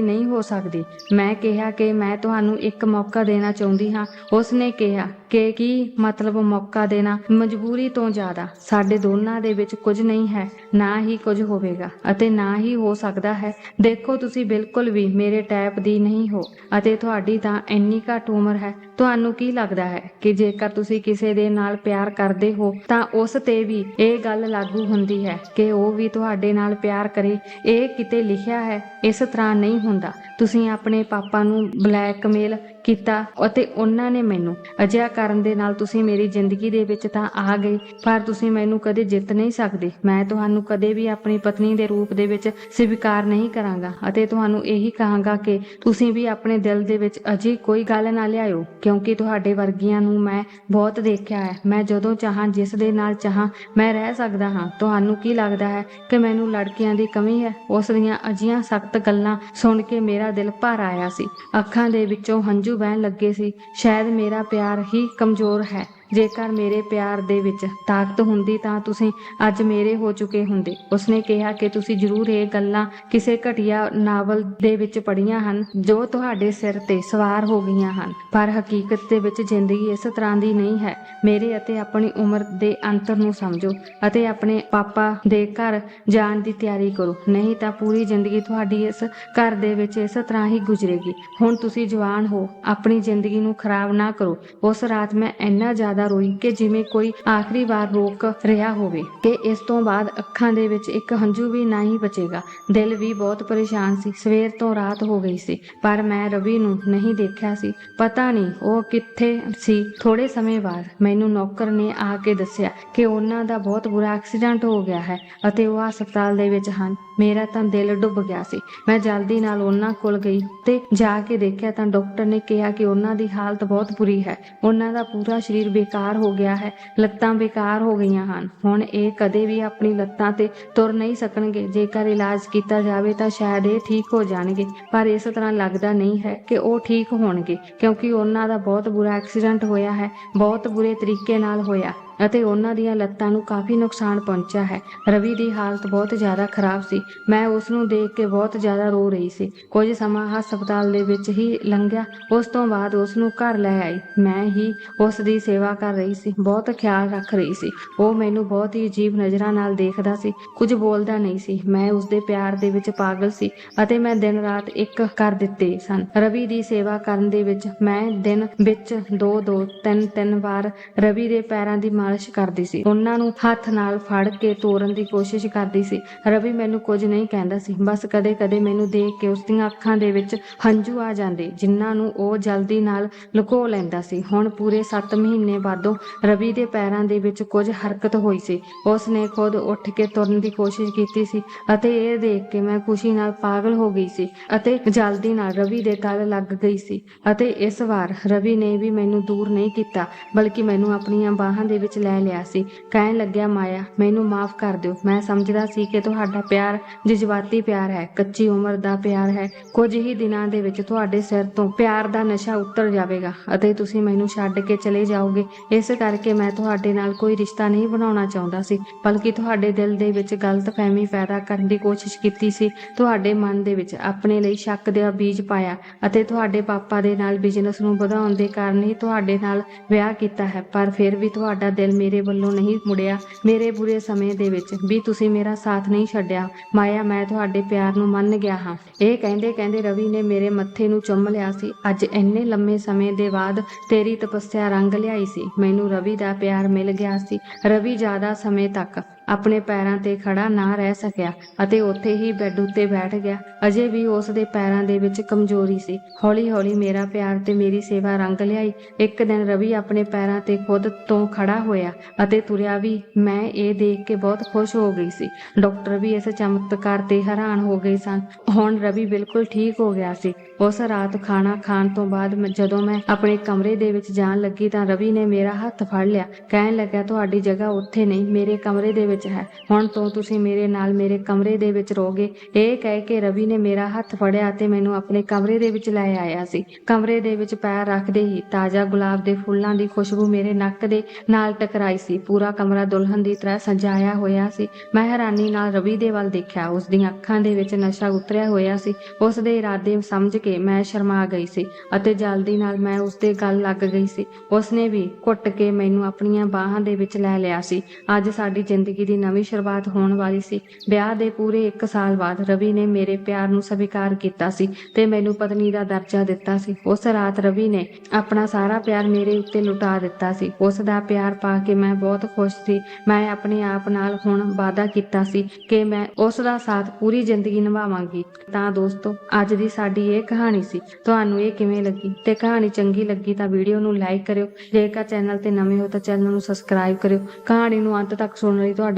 ਨਹੀਂ ਹੋ ਸਕਦੀ। ਮੈਂ ਕਿਹਾ ਕਿ ਮੈਂ ਤੁਹਾਨੂੰ ਇੱਕ ਮੌਕਾ ਦੇਣਾ ਚਾਹੁੰਦੀ ਹਾਂ। ਉਸਨੇ ਕਿਹਾ ਕਿ ਕੀ ਮਤਲਬ ਮੌਕਾ ਦੇਣਾ? ਮਜਬੂਰੀ ਤੋਂ ਜ਼ਿਆਦਾ ਸਾਡੇ ਦੋਨਾਂ ਦੇ ਵਿੱਚ ਕੁਝ ਨਹੀਂ ਹੈ, ਨਾ ਹੀ ਕੁਝ ਹੋਵੇਗਾ ਅਤੇ ਨਾ ਹੀ ਹੋ ਸਕਦਾ ਹੈ। ਦੇਖੋ ਤੁਸੀਂ ਬਿਲਕੁਲ ਵੀ ਮੇਰੇ ਟਾਈਪ ਦੀ ਨਹੀਂ ਹੋ ਅਤੇ ਤੁਹਾਡੀ ਤਾਂ ਇੰਨੀ ਘੱਟ ਉਮਰ ਹੈ। ਤੁਹਾਨੂੰ ਕੀ ਲੱਗਦਾ ਹੈ ਕਿ ਜੇਕਰ ਤੁਸੀਂ ਕਿਸੇ ਦੇ ਨਾਲ ਪਿਆਰ ਕਰਦੇ ਹੋ, ਤਾਂ ਉਸ ਤੇ ਵੀ ਇਹ ਗੱਲ ਲਾਗੂ ਹੁੰਦੀ ਹੈ ਕਿ ਉਹ ਵੀ ਤੁਹਾਡੇ ਨਾਲ ਪਿਆਰ ਕਰੇ। ਇਹ ਕਿਤੇ ਲਿਖਿਆ ਹੈ, ਇਸ ਤਰ੍ਹਾਂ ਨਹੀਂ ਹੁੰਦਾ। ਤੁਸੀਂ ਆਪਣੇ ਪਾਪਾ ਨੂੰ ਬਲੈਕਮੇਲ ਕੀਤਾ ਅਤੇ ਉਹਨਾਂ ਨੇ ਮੈਨੂੰ ਅਜਿਹਾ ਕਰਨ ਦੇ ਨਾਲ ਤੁਸੀਂ ਮੇਰੀ ਜ਼ਿੰਦਗੀ ਦੇ ਵਿੱਚ ਤਾਂ ਆ ਗਏ, ਪਰ ਤੁਸੀਂ ਮੈਨੂੰ ਕਦੇ ਜਿੱਤ ਨਹੀਂ ਸਕਦੇ। ਮੈਂ ਤੁਹਾਨੂੰ ਕਦੇ ਵੀ ਆਪਣੀ ਪਤਨੀ ਦੇ ਰੂਪ ਦੇ ਵਿੱਚ ਸਵੀਕਾਰ ਨਹੀਂ ਕਰਾਂਗਾ ਅਤੇ ਤੁਹਾਨੂੰ ਇਹੀ ਕਹਾਂਗਾ ਕਿ ਤੁਸੀਂ ਵੀ ਆਪਣੇ ਦਿਲ ਦੇ ਵਿੱਚ ਅਜੇ ਕੋਈ ਗੱਲ ਨਾ ਲਿਆਇਓ, ਕਿਉਂਕਿ ਤੁਹਾਡੇ ਵਰਗੀਆਂ ਨੂੰ ਮੈਂ ਬਹੁਤ ਦੇਖਿਆ ਹੈ। ਮੈਂ ਜਦੋਂ ਚਾਹਾਂ, ਜਿਸ ਦੇ ਨਾਲ ਚਾਹਾਂ, ਮੈਂ ਰਹਿ ਸਕਦਾ ਹਾਂ। ਤੁਹਾਨੂੰ ਕੀ ਲੱਗਦਾ ਹੈ ਕਿ ਮੈਨੂੰ ਲੜਕੀਆਂ ਦੀ ਕਮੀ ਹੈ? ਉਸ ਦੀਆਂ ਅਜੀਆਂ ਸਖਤ ਗੱਲਾਂ ਸੁਣ ਕੇ ਮੇਰਾ ਦਿਲ ਭਰ ਆਇਆ ਸੀ। ਅੱਖਾਂ ਦੇ ਵਿੱਚੋਂ ਹੰਝੂ ਵਹਿਣ ਲੱਗੇ ਸੀ। ਸ਼ਾਇਦ ਮੇਰਾ ਪਿਆਰ ਹੀ ਕਮਜ਼ੋਰ ਹੈ। ਜੇਕਰ ਮੇਰੇ ਪਿਆਰ ਦੇ ਵਿੱਚ ਤਾਕਤ ਹੁੰਦੀ ਤਾਂ ਤੁਸੀਂ ਅੱਜ ਮੇਰੇ ਹੋ ਚੁੱਕੇ ਹੁੰਦੇ। ਉਸਨੇ ਕਿਹਾ ਕਿ ਤੁਸੀਂ ਜ਼ਰੂਰ ਇਹ ਗੱਲਾਂ ਕਿਸੇ ਘਟੀਆ ਨਾਵਲ ਦੇ ਵਿੱਚ ਪੜ੍ਹੀਆਂ ਹਨ ਜੋ ਤੁਹਾਡੇ ਸਿਰ ਤੇ ਸਵਾਰ ਹੋ ਗਈਆਂ ਹਨ। ਪਰ ਹਕੀਕਤ ਦੇ ਵਿੱਚ ਜ਼ਿੰਦਗੀ ਇਸ ਤਰ੍ਹਾਂ ਦੀ ਨਹੀਂ ਹੈ। ਮੇਰੇ ਅਤੇ ਆਪਣੀ ਉਮਰ ਦੇ ਅੰਤਰ ਨੂੰ ਸਮਝੋ ਅਤੇ ਆਪਣੇ ਪਾਪਾ ਦੇ ਘਰ ਜਾਣ ਦੀ ਤਿਆਰੀ ਕਰੋ। ਨਹੀਂ ਤਾਂ ਪੂਰੀ ਜ਼ਿੰਦਗੀ ਤੁਹਾਡੀ ਇਸ ਘਰ ਦੇ ਵਿੱਚ ਇਸ ਤਰ੍ਹਾਂ ਹੀ ਗੁਜ਼ਰੇਗੀ। ਹੁਣ ਤੁਸੀਂ ਜਵਾਨ ਹੋ, ਆਪਣੀ ਜ਼ਿੰਦਗੀ ਨੂੰ ਖਰਾਬ ਨਾ ਕਰੋ। ਉਸ ਰਾਤ ਮੈਂ ਇੰਨਾ ਜ਼ਿਆਦਾ ਰੋਈ ਕਿ ਜਿਵੇਂ ਕੋਈ ਆਖਰੀ ਵਾਰ ਰੋਕ ਰਿਹਾ ਹੋਵੇ, ਕਿ ਇਸ ਤੋਂ ਬਾਅਦ ਅੱਖਾਂ ਦੇ ਵਿੱਚ ਇੱਕ ਹੰਝੂ ਵੀ ਨਾ ਬਚੇਗਾ। ਦਿਲ ਵੀ ਬਹੁਤ ਪਰੇਸ਼ਾਨ ਸੀ, ਸਵੇਰ ਤੋਂ ਰਾਤ ਹੋ ਗਈ ਸੀ, ਪਰ ਮੈਂ ਰਵੀ ਨੂੰ ਨਹੀਂ ਦੇਖਿਆ ਸੀ। ਪਤਾ ਨਹੀਂ ਉਹ ਕਿੱਥੇ ਸੀ। ਥੋੜੇ ਸਮੇਂ ਬਾਅਦ ਮੈਨੂੰ ਨੌਕਰ ਨੇ ਆ ਕੇ ਦੱਸਿਆ ਕਿ ਉਹਨਾਂ ਦਾ ਬਹੁਤ ਬੁਰਾ ਐਕਸੀਡੈਂਟ ਹੋ ਗਿਆ ਹੈ ਅਤੇ ਉਹ ਹਸਪਤਾਲ ਦੇ ਵਿੱਚ ਹਨ। ਮੇਰਾ ਤਾਂ ਦਿਲ ਡੁੱਬ ਗਿਆ ਸੀ। ਮੈਂ ਜਲਦੀ ਨਾਲ ਉਹਨਾਂ ਕੋਲ ਗਈ ਤੇ ਜਾ ਕੇ ਦੇਖਿਆ ਤਾਂ ਡਾਕਟਰ ਨੇ ਕਿਹਾ ਕਿ ਉਹਨਾਂ ਦੀ ਹਾਲਤ ਬਹੁਤ ਬੁਰੀ ਹੈ। ਉਹਨਾਂ ਦਾ ਪੂਰਾ ਸਰੀਰ ਬੇਕਾਰ ਹੋ ਗਿਆ ਹੈ, ਲੱਤਾਂ ਬੇਕਾਰ ਹੋ ਗਈਆਂ ਹਨ। ਹੁਣ ਇਹ ਕਦੇ ਵੀ ਆਪਣੀ ਲੱਤਾਂ ਤੇ ਤੁਰ ਨਹੀਂ ਸਕਣਗੇ। ਜੇਕਰ ਇਲਾਜ ਕੀਤਾ ਜਾਵੇ ਤਾਂ ਸ਼ਾਇਦ ਇਹ ਠੀਕ ਹੋ ਜਾਣਗੇ। ਪਰ ਇਸ ਤਰ੍ਹਾਂ ਲੱਗਦਾ ਨਹੀਂ ਹੈ ਕਿ ਉਹ ਠੀਕ ਹੋਣਗੇ, ਕਿਉਂਕਿ ਉਹਨਾਂ ਦਾ ਬਹੁਤ ਬੁਰਾ ਐਕਸੀਡੈਂਟ ਹੋਇਆ ਹੈ, ਬਹੁਤ ਬੁਰੇ ਤਰੀਕੇ ਨਾਲ ਹੋਇਆ। ਅਤੇ ਉਹਨਾਂ ਦੀਆਂ ਲੱਤਾਂ ਨੂੰ ਕਾਫੀ ਨੁਕਸਾਨ ਪਹੁੰਚਿਆ ਹੈ। ਰਵੀ ਦੀ ਹਾਲਤ ਬਹੁਤ ਜ਼ਿਆਦਾ ਖਰਾਬ ਸੀ। ਮੈਂ ਉਸ ਨੂੰ ਦੇਖ ਕੇ ਬਹੁਤ ਜ਼ਿਆਦਾ ਰੋ ਰਹੀ ਸੀ। ਕੁਝ ਸਮਾਂ ਹਸਪਤਾਲ ਦੇ ਵਿੱਚ ਹੀ ਲੰਘਿਆ। ਉਸ ਤੋਂ ਬਾਅਦ ਉਸ ਨੂੰ ਘਰ ਲੈ ਆਈ। ਮੈਂ ਹੀ ਉਸ ਦੀ ਸੇਵਾ ਕਰ ਰਹੀ ਸੀ। ਬਹੁਤ ਖਿਆਲ ਰੱਖ ਰਹੀ ਸੀ। ਉਹ ਮੈਨੂੰ ਬਹੁਤ ਹੀ ਅਜੀਬ ਨਜ਼ਰਾਂ ਨਾਲ ਦੇਖਦਾ ਸੀ। ਕੁਝ ਬੋਲਦਾ ਨਹੀਂ ਸੀ। ਮੈਂ ਉਸ ਦੇ ਪਿਆਰ ਦੇ ਵਿੱਚ ਪਾਗਲ ਸੀ ਅਤੇ ਮੈਂ ਦਿਨ ਰਾਤ ਇੱਕ ਕਰ ਦਿੱਤੇ ਸਨ। ਰਵੀ ਦੀ ਸੇਵਾ ਕਰਨ ਦੇ ਵਿੱਚ ਮੈਂ ਦਿਨ ਵਿੱਚ ਦੋ ਦੋ, ਤਿੰਨ ਤਿੰਨ ਵਾਰ ਰਵੀ ਦੇ ਪੈਰਾਂ ਦੀ ਮਾਲਿਸ਼ ਕਰਦੀ ਸੀ। ਉਹਨਾਂ ਨੂੰ ਹੱਥ ਨਾਲ ਫੜ ਕੇ ਤੋੜਨ ਦੀ ਕੋਸ਼ਿਸ਼ ਕਰਦੀ ਸੀ। ਰਵੀ ਮੈਨੂੰ ਕੁਝ ਨਹੀਂ ਕਹਿੰਦਾ ਸੀ। ਬਸ ਕਦੇ-ਕਦੇ ਮੈਨੂੰ ਦੇਖ ਕੇ ਉਸ ਦੀਆਂ ਅੱਖਾਂ ਦੇ ਵਿੱਚ ਹੰਝੂ ਆ ਜਾਂਦੇ, ਜਿਨ੍ਹਾਂ ਨੂੰ ਉਹ ਜਲਦੀ ਨਾਲ ਲੁਕੋ ਲੈਂਦਾ ਸੀ। ਹੁਣ ਪੂਰੇ 7 ਮਹੀਨੇ ਬਾਅਦੋਂ ਰਵੀ ਦੇ ਪੈਰਾਂ ਦੇ ਵਿੱਚ ਕੁਝ ਹਰਕਤ ਹੋਈ ਸੀ। ਉਸ ਨੇ ਖੁਦ ਉੱਠ ਕੇ ਤੁਰਨ ਦੀ ਕੋਸ਼ਿਸ਼ ਕੀਤੀ ਸੀ ਅਤੇ ਇਹ ਦੇਖ ਕੇ ਮੈਂ ਖੁਸ਼ੀ ਨਾਲ ਪਾਗਲ ਹੋ ਗਈ ਸੀ ਅਤੇ ਜਲਦੀ ਨਾਲ ਰਵੀ ਦੇ ਗਲ ਲੱਗ ਗਈ ਸੀ। ਅਤੇ ਇਸ ਵਾਰ ਰਵੀ ਨੇ ਵੀ ਮੈਨੂੰ ਦੂਰ ਨਹੀਂ ਕੀਤਾ, ਬਲਕਿ ਮੈਨੂੰ ਆਪਣੀਆਂ ਬਾਹਾਂ ਦੇ ਵਿੱਚ ਲੈ ਲਿਆ ਸੀ। ਕਹਿਣ ਲੱਗਿਆ, ਮਾਇਆ, ਮੈਨੂੰ ਮਾਫ ਕਰ ਦਿਓ। ਮੈਂ ਸਮਝਦਾ ਸੀ ਕਿ ਤੁਹਾਡਾ ਪਿਆਰ ਜਜ਼ਬਾਤੀ ਪਿਆਰ ਹੈ, ਕੱਚੀ ਉਮਰ ਦਾ ਪਿਆਰ ਹੈ। ਕੁਝ ਹੀ ਦਿਨਾਂ ਦੇ ਵਿੱਚ ਤੁਹਾਡੇ ਸਿਰ ਤੋਂ ਪਿਆਰ ਦਾ ਨਸ਼ਾ ਉਤਰ ਜਾਵੇਗਾ ਅਤੇ ਤੁਸੀਂ ਮੈਨੂੰ ਛੱਡ ਕੇ ਚਲੇ ਜਾਓਗੇ। ਇਸ ਕਰਕੇ ਮੈਂ ਤੁਹਾਡੇ ਨਾਲ ਕੋਈ ਰਿਸ਼ਤਾ ਨਹੀਂ ਬਣਾਉਣਾ ਚਾਹੁੰਦਾ ਸੀ, ਬਲਕਿ ਤੁਹਾਡੇ ਦਿਲ ਦੇ ਵਿੱਚ ਗਲਤਫਹਿਮੀ ਪੈਦਾ ਕਰਨ ਦੀ ਕੋਸ਼ਿਸ਼ ਕੀਤੀ ਸੀ। ਤੁਹਾਡੇ ਮਨ ਦੇ ਵਿੱਚ ਆਪਣੇ ਲਈ ਸ਼ੱਕ ਦਾ ਬੀਜ ਪਾਇਆ ਅਤੇ ਤੁਹਾਡੇ ਪਾਪਾ ਦੇ ਨਾਲ ਬਿਜ਼ਨਸ ਨੂੰ ਵਧਾਉਣ ਦੇ ਕਾਰਨ ਹੀ ਤੁਹਾਡੇ ਨਾਲ ਵਿਆਹ ਕੀਤਾ ਹੈ, ਪਰ ਫਿਰ ਵੀ ਤੁਹਾਡਾ ਦਿਲ ਮੇਰੇ ਵੱਲੋਂ ਨਹੀਂ ਮੁੜਿਆ। ਮੇਰੇ ਬੁਰੇ ਸਮੇਂ ਦੇ ਵਿੱਚ ਵੀ ਤੁਸੀਂ ਮੇਰਾ ਸਾਥ ਨਹੀਂ ਛੱਡਿਆ। ਮਾਇਆ, ਮੈਂ ਤੁਹਾਡੇ ਪਿਆਰ ਨੂੰ ਮੰਨ ਗਿਆ ਹਾਂ। ਇਹ ਕਹਿੰਦੇ ਕਹਿੰਦੇ ਰਵੀ ਨੇ ਮੇਰੇ ਮੱਥੇ ਨੂੰ ਚੁੰਮ ਲਿਆ ਸੀ। ਅੱਜ ਇੰਨੇ ਲੰਮੇ ਸਮੇਂ ਦੇ ਬਾਅਦ ਤੇਰੀ ਤਪੱਸਿਆ ਰੰਗ ਲਿਆਈ ਸੀ। ਮੈਨੂੰ ਰਵੀ ਦਾ ਪਿਆਰ ਮਿਲ ਗਿਆ ਸੀ। ਰਵੀ ਜ਼ਿਆਦਾ ਸਮੇਂ ਤੱਕ ਆਪਣੇ ਪੈਰਾਂ ਤੇ ਖੜਾ ਨਾ ਰਹਿ ਸਕਿਆ ਅਤੇ ਉੱਥੇ ਹੀ ਬੈੱਡ ਉੱਤੇ ਬੈਠ ਗਿਆ। ਅਜੇ ਵੀ ਉਸ ਦੇ ਪੈਰਾਂ ਦੇ ਵਿੱਚ ਕਮਜ਼ੋਰੀ ਸੀ। ਹੌਲੀ-ਹੌਲੀ ਮੇਰਾ ਪਿਆਰ ਤੇ ਮੇਰੀ ਸੇਵਾ ਰੰਗ ਲਿਆਈ। ਇੱਕ ਦਿਨ ਰਵੀ ਆਪਣੇ ਪੈਰਾਂ ਤੇ ਖੁਦ ਤੋਂ ਖੜਾ ਹੋਇਆ ਅਤੇ ਤੁਰਿਆ ਵੀ। ਮੈਂ ਇਹ ਦੇਖ ਕੇ ਬਹੁਤ ਖੁਸ਼ ਹੋ ਗਈ ਸੀ। ਡਾਕਟਰ ਵੀ ਇਸ ਚਮਤਕਾਰ ਤੇ ਹੈਰਾਨ ਹੋ ਗਏ ਸਨ। ਹੁਣ ਰਵੀ ਬਿਲਕੁਲ ਠੀਕ ਹੋ ਗਿਆ ਸੀ। ਉਸ ਰਾਤ ਖਾਣਾ ਖਾਣ ਤੋਂ ਬਾਅਦ ਮੈਂ- ਜਦੋਂ ਮੈਂ ਆਪਣੇ ਕਮਰੇ ਦੇ ਵਿੱਚ ਜਾਣ ਲੱਗੀ ਤਾਂ ਰਵੀ ਨੇ ਮੇਰਾ ਹੱਥ ਫੜ ਲਿਆ। ਕਹਿਣ ਲੱਗਾ ਤੁਹਾਡੀ ਜਗ੍ਹਾ ਉੱਥੇ ਨਹੀਂ। ਮੇਰੇ ਕਮਰੇ ਦੇ ਵਿੱਚ ਹੈ। ਹੁਣ ਤੋਂ ਤੁਸੀਂ ਮੇਰੇ ਨਾਲ ਮੇਰੇ ਕਮਰੇ ਦੇ ਵਿੱਚ ਰਹੋਗੇ। ਇਹ ਕਹਿ ਕੇ ਰਵੀ ਨੇ ਮੇਰਾ ਹੱਥ ਫੜਿਆ ਤੇ ਮੈਨੂੰ ਆਪਣੇ ਕਮਰੇ ਦੇ ਵਿੱਚ ਲੈ ਆਇਆ ਸੀ। ਕਮਰੇ ਦੇ ਵਿੱਚ ਪੈਰ ਰੱਖਦੇ ਹੀ ਤਾਜ਼ਾ ਗੁਲਾਬ ਦੇ ਫੁੱਲਾਂ ਦੀ ਖੁਸ਼ਬੂ ਮੇਰੇ ਨੱਕ ਦੇ ਨਾਲ ਟਕਰਾਈ ਸੀ। ਪੂਰਾ ਕਮਰਾ ਦੁਲਹਨ ਦੀ ਤਰ੍ਹਾਂ ਸਜਾਇਆ ਹੋਇਆ ਸੀ। ਮੈਂ ਹੈਰਾਨੀ ਨਾਲ ਰਵੀ ਦੇ ਵੱਲ ਦੇਖਿਆ। ਉਸ ਦੀਆਂ ਅੱਖਾਂ ਦੇ ਵਿੱਚ ਨਸ਼ਾ ਉਤਰਿਆ ਹੋਇਆ ਸੀ। ਉਸ ਦੇ ਇਰਾਦੇ ਸਮਝ ਕੇ ਮੈਂ ਸ਼ਰਮਾ ਗਈ ਸੀ ਅਤੇ ਜਲਦੀ ਨਾਲ ਮੈਂ ਉਸ ਦੇ ਗੱਲ ਲੱਗ ਗਈ ਸੀ। ਉਸ ਨੇ ਵੀ ਘੁੱਟ ਕੇ ਮੈਨੂੰ ਆਪਣੀਆਂ ਬਾਹਾਂ ਦੇ ਵਿੱਚ ਲੈ ਲਿਆ ਸੀ। ਅੱਜ ਸਾਡੀ ਜ਼ਿੰਦਗੀ ਦੀ ਨਵੀਂ ਸ਼ੁਰੂਆਤ ਹੋਣ ਵਾਲੀ ਸੀ। ਵਿਆਹ ਦੇ ਪੂਰੇ 1 ਸਾਲ ਬਾਅਦ ਰਵੀ ਨੇ ਮੇਰੇ ਪਿਆਰ ਨੂੰ ਸਵੀਕਾਰ ਕੀਤਾ ਸੀ ਤੇ ਮੈਨੂੰ ਪਤਨੀ ਦਾ ਦਰਜਾ ਦਿੱਤਾ ਸੀ। ਉਸ ਰਾਤ ਰਵੀ ਨੇ ਆਪਣਾ ਸਾਰਾ ਪਿਆਰ ਮੇਰੇ ਉੱਤੇ ਲੁਟਾ ਦਿੱਤਾ ਸੀ। ਉਸ ਦਾ ਪਿਆਰ ਪਾ ਕੇ ਮੈਂ ਬਹੁਤ ਖੁਸ਼ ਸੀ। ਮੈਂ ਆਪਣੇ ਆਪ ਨਾਲ ਹੁਣ ਵਾਅਦਾ ਕੀਤਾ ਸੀ ਕਿ ਮੈਂ ਉਸ ਦਾ ਸਾਥ ਪੂਰੀ ਜ਼ਿੰਦਗੀ ਨਿਭਾਵਾਂਗੀ। ਤਾਂ ਦੋਸਤੋ, ਅੱਜ ਦੀ ਸਾਡੀ ਇਹ ਕਹਾਣੀ ਸੀ। ਤੁਹਾਨੂੰ ਇਹ ਕਿਵੇਂ ਲੱਗੀ? ਤੇ ਕਹਾਣੀ ਚੰਗੀ ਲੱਗੀ ਤਾਂ ਵੀਡੀਓ ਨੂੰ ਲਾਈਕ ਕਰਿਓ। ਜੇਕਰ ਚੈਨਲ ਤੇ ਨਵੇਂ ਹੋ ਤਾਂ ਚੈਨਲ ਨੂੰ ਸਬਸਕ੍ਰਾਈਬ ਕਰਿਓ। ਕਹਾਣੀ ਨੂੰ ਅੰਤ ਤੱਕ ਸੁਣਨ ਲਈ ਤੁਹਾਡਾ